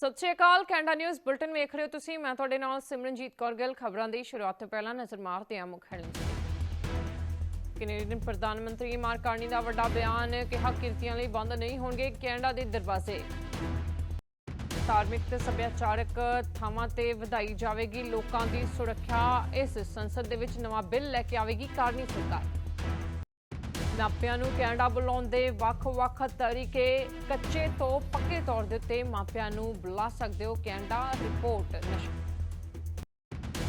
ਸਤਿ ਸ਼੍ਰੀ ਅਕਾਲ, ਕੈਨੇਡਾ ਨਿਊਜ਼ ਬੁਲਟਨ ਵੇਖ ਰਹੇ ਹੋ ਤੁਸੀਂ। ਮੈਂ ਤੁਹਾਡੇ ਨਾਲ ਸਿਮਰਨਜੀਤ ਕੌਰ ਗਿੱਲ। ਖਬਰਾਂ ਦੀ ਸ਼ੁਰੂਆਤ ਤੋਂ ਪਹਿਲਾਂ ਨਜ਼ਰ ਮਾਰਦੇ ਹਾਂ ਮੁੱਖ ਹੈਡਲਾਈਨਸ ਕੈਨੇਡੀਅਨ ਪ੍ਰਧਾਨ ਮੰਤਰੀ ਮਾਰਕ ਕਾਰਨੀ ਦਾ ਵੱਡਾ ਬਿਆਨ, ਕਿਹਾ ਕਿਰਤੀਆਂ ਲਈ ਬੰਦ ਨਹੀਂ ਹੋਣਗੇ ਕੈਨੇਡਾ ਦੇ ਦਰਵਾਜ਼ੇ। ਧਾਰਮਿਕ ਤੇ ਸੱਭਿਆਚਾਰਕ ਥਾਵਾਂ ਤੇ ਵਧਾਈ ਜਾਵੇਗੀ ਲੋਕਾਂ ਦੀ ਸੁਰੱਖਿਆ। ਇਸ ਸੰਸਦ ਦੇ ਵਿੱਚ ਨਵਾਂ ਬਿੱਲ ਲੈ ਕੇ ਆਵੇਗੀ ਕਾਰਨੀ ਸਰਕਾਰ। ਮਾਪਿਆਂ ਨੂੰ ਕੈਨੇਡਾ ਬੁਲਾਉਣ ਦੇ ਵੱਖ-ਵੱਖ ਤਰੀਕੇ ਕੱਚੇ ਤੋਂ ਪੱਕੇ ਤੌਰ ਦੇ ਉੱਤੇ ਮਾਪਿਆਂ ਨੂੰ ਬੁਲਾ ਸਕਦੇ ਹੋ। ਕੈਨੇਡਾ ਰਿਪੋਰਟ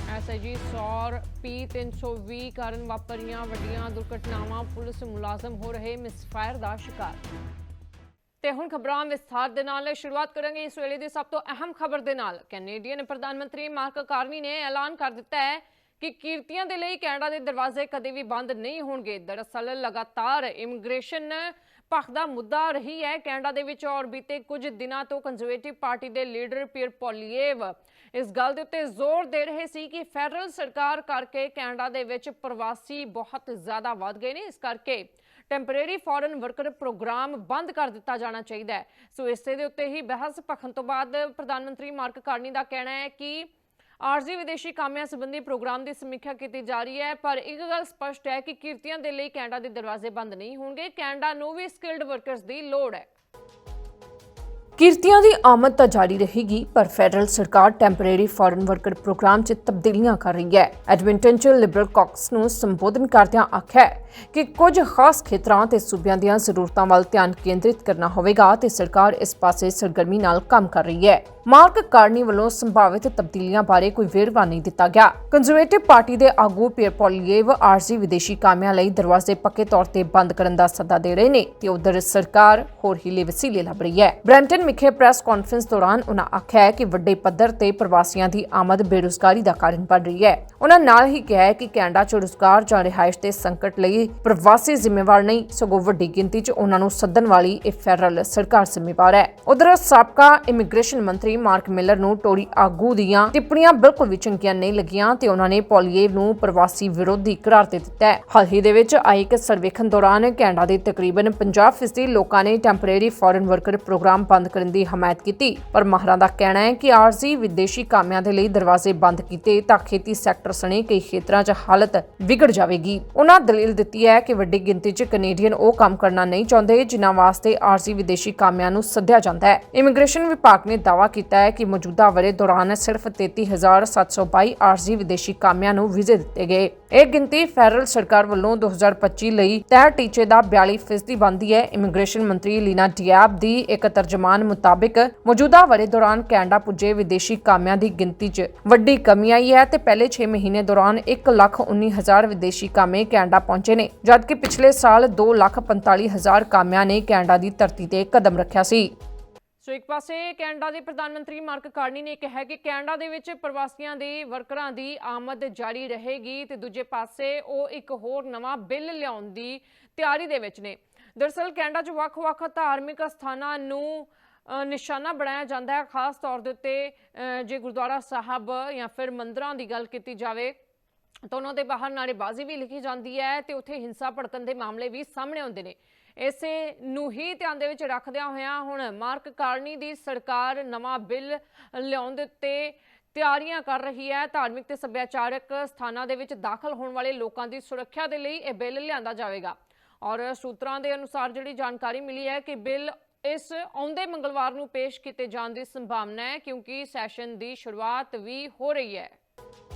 ਐਸਆਈਜੀ ਸੌਰ ਪੀ 320 ਕਾਰਨ ਵਾਪਰੀਆਂ ਵੱਡੀਆਂ ਦੁਰਘਟਨਾਵਾਂ। ਪੁਲਿਸ ਮੁਲਾਜ਼ਮ ਹੋ ਰਹੇ ਮਿਸਫਾਇਰ ਦਾ ਸ਼ਿਕਾਰ। ਤੇ ਹੁਣ ਖਬਰਾਂ ਵਿਸਥਾਰ ਦੇ ਨਾਲ ਸ਼ੁਰੂਆਤ ਕਰਾਂਗੇ। ਇਸ ਵੇਲੇ ਦੀ ਸਭ ਤੋਂ ਅਹਿਮ ਖਬਰ ਦੇ ਨਾਲ ਕੈਨੇਡੀਅਨ ਪ੍ਰਧਾਨ ਮੰਤਰੀ ਮਾਰਕ ਕਾਰਨੀ ਨੇ ਐਲਾਨ ਕਰ ਦਿੱਤਾ ਹੈ ਕਿ ਕੀਰਤੀਆਂ ਦੇ ਲਈ ਕੈਨੇਡਾ ਦੇ ਦਰਵਾਜ਼ੇ ਕਦੇ ਵੀ ਬੰਦ ਨਹੀਂ ਹੋਣਗੇ। ਦਰਅਸਲ ਲਗਾਤਾਰ ਇਮੀਗ੍ਰੇਸ਼ਨ ਪੱਖ ਦਾ ਮੁੱਦਾ ਰਹੀ ਹੈ। ਕੈਨੇਡਾ ਦੇ ਵਿੱਚ ਔਰ ਬੀਤੇ ਕੁਝ ਦਿਨਾਂ ਤੋਂ ਕੰਜ਼ਰਵੇਟਿਵ ਪਾਰਟੀ ਦੇ ਲੀਡਰ ਪੀਅਰ ਪੋਲੀਏਵ ਇਸ ਗੱਲ ਦੇ ਉੱਤੇ ਜ਼ੋਰ ਦੇ ਰਹੇ ਸੀ ਕਿ ਫੈਡਰਲ ਸਰਕਾਰ ਕਰਕੇ ਕੈਨੇਡਾ ਦੇ ਵਿੱਚ ਪ੍ਰਵਾਸੀ ਬਹੁਤ ਜ਼ਿਆਦਾ ਵੱਧ ਗਏ ਨੇ। ਇਸ ਕਰਕੇ ਟੈਂਪਰੇਰੀ ਫੋਰਨ ਵਰਕਰ ਪ੍ਰੋਗਰਾਮ ਬੰਦ ਕਰ ਦਿੱਤਾ ਜਾਣਾ ਚਾਹੀਦਾ ਹੈ। ਸੋ ਇਸੇ ਦੇ ਉੱਤੇ ਹੀ ਬਹਿਸ ਭਖਣ ਤੋਂ ਬਾਅਦ ਪ੍ਰਧਾਨ ਮੰਤਰੀ ਮਾਰਕ ਕਾਰਨੀ ਦਾ ਕਹਿਣਾ ਹੈ ਕਿ ਆਰਜ਼ੀ ਵਿਦੇਸ਼ੀ ਕਾਮਿਆਂ ਸੰਬੰਧੀ ਪ੍ਰੋਗਰਾਮ ਦੀ ਸਮੀਖਿਆ ਕੀਤੀ ਜਾ ਰਹੀ ਹੈ, ਪਰ ਇੱਕ ਗੱਲ ਸਪਸ਼ਟ ਹੈ ਕਿ ਕਿਰਤੀਆਂ ਦੇ ਲਈ ਕੈਨੇਡਾ ਦੇ ਦਰਵਾਜ਼ੇ ਬੰਦ ਨਹੀਂ ਹੋਣਗੇ। ਕੈਨੇਡਾ ਨੂੰ ਵੀ ਸਕਿਲਡ ਵਰਕਰਸ ਦੀ ਲੋੜ ਹੈ। ਕਿਰਤੀਆਂ ਦੀ ਆਮਦ ਤਾਂ ਜਾਰੀ ਰਹੇਗੀ, ਪਰ ਫੈਡਰਲ ਸਰਕਾਰ ਟੈਂਪਰੇਰੀ ਫੋਰਨ ਵਰਕਰ ਪ੍ਰੋਗਰਾਮ 'ਚ ਤਬਦੀਲੀਆਂ ਕਰ ਰਹੀ ਹੈ। ਐਡਮਿੰਟਨ 'ਚ ਲਿਬਰਲ ਕਾਕਸ ਨੂੰ ਸੰਬੋਧਨ ਕਰਦਿਆਂ ਆਖਿਆ ਕਿ ਕੁਝ ਖਾਸ ਖੇਤਰਾਂ ਤੇ ਸੂਬਿਆਂ ਦੀਆਂ ਜ਼ਰੂਰਤਾਂ ਵੱਲ ਧਿਆਨ ਕੇਂਦਰਿਤ ਕਰਨਾ ਹੋਵੇਗਾ ਤੇ ਸਰਕਾਰ ਇਸ ਪਾਸੇ ਸਰਗਰਮੀ ਨਾਲ ਕੰਮ ਕਰ ਰਹੀ ਹੈ। ਮਾਰਕ ਕਾਰਨੀ ਵੱਲੋਂ ਸੰਭਾਵਿਤ ਤਬਦੀਲੀਆਂ ਬਾਰੇ ਕੋਈ ਵੇਰਵਾ ਨਹੀਂ ਦਿੱਤਾ ਗਿਆ। ਕੰਜ਼ਰਵੇਟਿਵ ਪਾਰਟੀ ਦੇ ਆਗੂ ਪੀਅਰ ਪੋਲੀਏਵ ਆਰਜ਼ੀ ਵਿਦੇਸ਼ੀ ਕਾਮਿਆਂ ਲਈ ਦਰਵਾਜ਼ੇ ਪੱਕੇ ਤੌਰ ਤੇ ਬੰਦ ਕਰਨ ਦਾ ਸੱਦਾ ਦੇ ਰਹੇ ਨੇ ਤੇ ਉਧਰ ਸਰਕਾਰ ਹੋਰ ਹੀਲੇ ਵਸੀਲੇ ਲੱਭ ਰਹੀ ਹੈ। ਬ੍ਰੈਂਟਨ ਵਿਖੇ ਪ੍ਰੈਸ ਕਾਨਫਰੰਸ ਦੌਰਾਨ ਉਹਨਾਂ ਆਖਿਆ ਹੈ ਕਿ ਵੱਡੇ ਪੱਧਰ ਤੇ ਪ੍ਰਵਾਸੀਆਂ ਦੀ ਆਮਦ ਬੇਰੁਜ਼ਗਾਰੀ ਦਾ ਕਾਰਨ ਬਣ ਰਹੀ ਹੈ। ਉਹਨਾਂ ਨਾਲ ਹੀ ਕਿਹਾ ਹੈ ਕਿ ਕੈਨੇਡਾ 'ਚ ਰੁਜ਼ਗਾਰ ਜਾਂ ਰਿਹਾਇਸ਼ ਦੇ ਸੰਕਟ ਲਈ ਪ੍ਰਵਾਸੀ ਜ਼ਿੰਮੇਵਾਰ ਨਹੀਂ, ਸਗੋਂ ਵੱਡੀ ਗਿਣਤੀ 'ਚ ਉਹਨਾਂ ਨੂੰ ਸੱਦਣ ਵਾਲੀ ਇਹ ਫੈਡਰਲ ਸਰਕਾਰ ਜ਼ਿੰਮੇਵਾਰ ਹੈ। ਉਧਰ ਸਾਬਕਾ ਇਮੀਗ੍ਰੇਸ਼ਨ ਮੰਤਰੀ ਮਾਰਕ ਮਿਲਰ ਨੂੰ ਟੋਰੀ ਆਗੂ ਦੀਆਂ ਟਿੱਪਣੀਆਂ ਬਿਲਕੁਲ ਵੀ ਚੰਗੀਆਂ ਨਹੀਂ ਲੱਗੀਆਂ ਤੇ ਉਹਨਾਂ ਨੇ ਪੋਲੀਏਵ ਨੂੰ ਪ੍ਰਵਾਸੀ ਵਿਰੋਧੀ ਕਰਾਰ ਦੇ ਦਿੱਤਾ ਹੈ। ਹਾਲ ਹੀ ਦੇ ਵਿੱਚ ਆਏ ਇੱਕ ਸਰਵੇਖਣ ਦੌਰਾਨ ਕੈਨੇਡਾ ਦੇ ਤਕਰੀਬਨ 50% ਲੋਕਾਂ ਨੇ ਟੈਂਪਰੇਰੀ ਫੋਰਨ ਵਰਕਰ ਪ੍ਰੋਗਰਾਮ ਬੰਦ ਕਰਨ ਦੀ ਹਮਾਇਤ ਕੀਤੀ, ਪਰ ਮਾਹਰਾਂ ਦਾ ਕਹਿਣਾ ਹੈ ਕਿ ਆਰਜ਼ੀ ਵਿਦੇਸ਼ੀ ਕਾਮਿਆਂ ਦੇ ਲਈ ਦਰਵਾਜ਼ੇ ਬੰਦ ਕੀਤੇ ਤਾਂ ਖੇਤੀ ਸੈਕਟਰ ਸਣੇ ਕਈ ਖੇਤਰਾਂ 'ਚ ਹਾਲਤ ਵਿਗੜ ਜਾਵੇਗੀ। ਉਹਨਾਂ ਦਲੀਲ ਦਿੱਤੀ ਹੈ ਕਿ ਵੱਡੀ ਗਿਣਤੀ 'ਚ ਕੈਨੇਡੀਅਨ ਉਹ ਕੰਮ ਕਰਨਾ ਨਹੀਂ ਚਾਹੁੰਦੇ, ਜਿਨ੍ਹਾਂ ਵਾਸਤੇ ਆਰਜ਼ੀ ਵਿਦੇਸ਼ੀ ਕਾਮਿਆਂ ਨੂੰ ਸੱਦਿਆ ਜਾਂਦਾ ਹੈ। ਇਮੀਗ੍ਰੇਸ਼ਨ ਵਿਭਾਗ ਨੇ ਦਾਅਵਾ ਕੀਤਾ ਹੈ ਕਿ ਮੌਜੂਦਾ ਵਰੇ ਦੌਰਾਨ ਸਿਰਫ 33722 ਆਰਜ਼ੀ ਵਿਦੇਸ਼ੀ ਕਾਮਿਆਂ ਨੂੰ ਵੀਜ਼ੇ ਦਿੱਤੇ ਗਏ। ਇਹ ਗਿਣਤੀ ਫੈਡਰਲ ਸਰਕਾਰ ਵੱਲੋਂ 2025 ਲਈ ਤੈਅ ਟੀਚੇ ਦਾ 42% ਬਣਦੀ ਹੈ। ਇਮੀਗ੍ਰੇਸ਼ਨ ਮੰਤਰੀ ਲੀਨਾ ਡਿਆਬ ਦੀ ਇੱਕ ਤਰਜਮਾਨ ਮੁਤਾਬਿਕ ਮੌਜੂਦਾ ਵਰੇ ਦੌਰਾਨ ਕੈਨੇਡਾ ਪੁੱਜੇ ਵਿਦੇਸ਼ੀ ਕਾਮਿਆਂ ਦੀ ਗਿਣਤੀ 'ਚ ਵੱਡੀ ਕਮੀ ਆਈ ਹੈ ਤੇ ਪਹਿਲੇ 6 ਮਹੀਨੇ ਦੌਰਾਨ 119000 ਵਿਦੇਸ਼ੀ ਕਾਮੇ ਕੈਨੇਡਾ ਪਹੁੰਚੇ ਨੇ, ਜਦਕਿ ਪਿਛਲੇ ਸਾਲ 245000 ਕਾਮਿਆਂ ਨੇ ਕੈਨੇਡਾ ਦੀ ਧਰਤੀ ਤੇ ਕਦਮ ਰੱਖਿਆ ਸੀ। ਸੋ ਇੱਕ ਪਾਸੇ ਕੈਨੇਡਾ ਦੇ ਪ੍ਰਧਾਨ ਮੰਤਰੀ ਮਾਰਕ ਕਾਰਨੀ ਨੇ ਕਿਹਾ ਕਿ ਕੈਨੇਡਾ ਦੇ ਵਿੱਚ ਪ੍ਰਵਾਸੀਆਂ ਦੇ ਵਰਕਰਾਂ ਦੀ ਆਮਦ ਜਾਰੀ ਰਹੇਗੀ ਤੇ ਦੂਜੇ ਪਾਸੇ ਉਹ ਇੱਕ ਹੋਰ ਨਵਾਂ ਬਿੱਲ ਲਿਆਉਣ ਦੀ ਤਿਆਰੀ ਦੇ ਵਿੱਚ ਨੇ। ਦਰਸਲ ਕੈਨੇਡਾ 'ਚ ਵੱਖ-ਵੱਖ ਧਾਰਮਿਕ ਸਥਾਨਾਂ ਨੂੰ ਨਿਸ਼ਾਨਾ ਬਣਾਇਆ ਜਾਂਦਾ ਹੈ। ਖਾਸ ਤੌਰ ਦੇ ਉੱਤੇ ਜੇ ਗੁਰਦੁਆਰਾ ਸਾਹਿਬ ਜਾਂ ਫਿਰ ਮੰਦਰਾਂ ਦੀ ਗੱਲ ਕੀਤੀ ਜਾਵੇ ਤਾਂ ਉਹਨਾਂ ਦੇ ਬਾਹਰ ਨਾਰੇਬਾਜ਼ੀ ਵੀ ਲਿਖੀ ਜਾਂਦੀ ਹੈ ਤੇ ਉੱਥੇ ਹਿੰਸਾ ਭੜਕਣ ਦੇ ਮਾਮਲੇ ਵੀ ਸਾਹਮਣੇ ਆਉਂਦੇ ਨੇ। ਇਸੇ ਨੂੰ ਹੀ ਧਿਆਨ ਦੇ ਵਿੱਚ ਰੱਖਦਿਆਂ ਹੋਇਆਂ ਹੁਣ ਮਾਰਕ ਕਾਰਨੀ ਦੀ ਸਰਕਾਰ ਨਵਾਂ ਬਿੱਲ ਲਿਆਉਣ ਦੇ ਉੱਤੇ ਤਿਆਰੀਆਂ ਕਰ ਰਹੀ ਹੈ। ਧਾਰਮਿਕ ਤੇ ਸੱਭਿਆਚਾਰਕ ਸਥਾਨਾਂ ਦੇ ਵਿੱਚ ਦਾਖਲ ਹੋਣ ਵਾਲੇ ਲੋਕਾਂ ਦੀ ਸੁਰੱਖਿਆ ਦੇ ਲਈ ਇਹ ਬਿੱਲ ਲਿਆਂਦਾ ਜਾਵੇਗਾ। ਔਰ ਸੂਤਰਾਂ ਦੇ ਅਨੁਸਾਰ ਜਿਹੜੀ ਜਾਣਕਾਰੀ ਮਿਲੀ ਹੈ ਕਿ ਬਿੱਲ ਇਸ ਆਉਂਦੇ ਮੰਗਲਵਾਰ ਨੂੰ ਪੇਸ਼ ਕੀਤੇ ਜਾਣ ਦੀ ਸੰਭਾਵਨਾ ਹੈ, ਕਿਉਂਕਿ ਸੈਸ਼ਨ ਦੀ ਸ਼ੁਰੂਆਤ ਵੀ ਹੋ ਰਹੀ ਹੈ।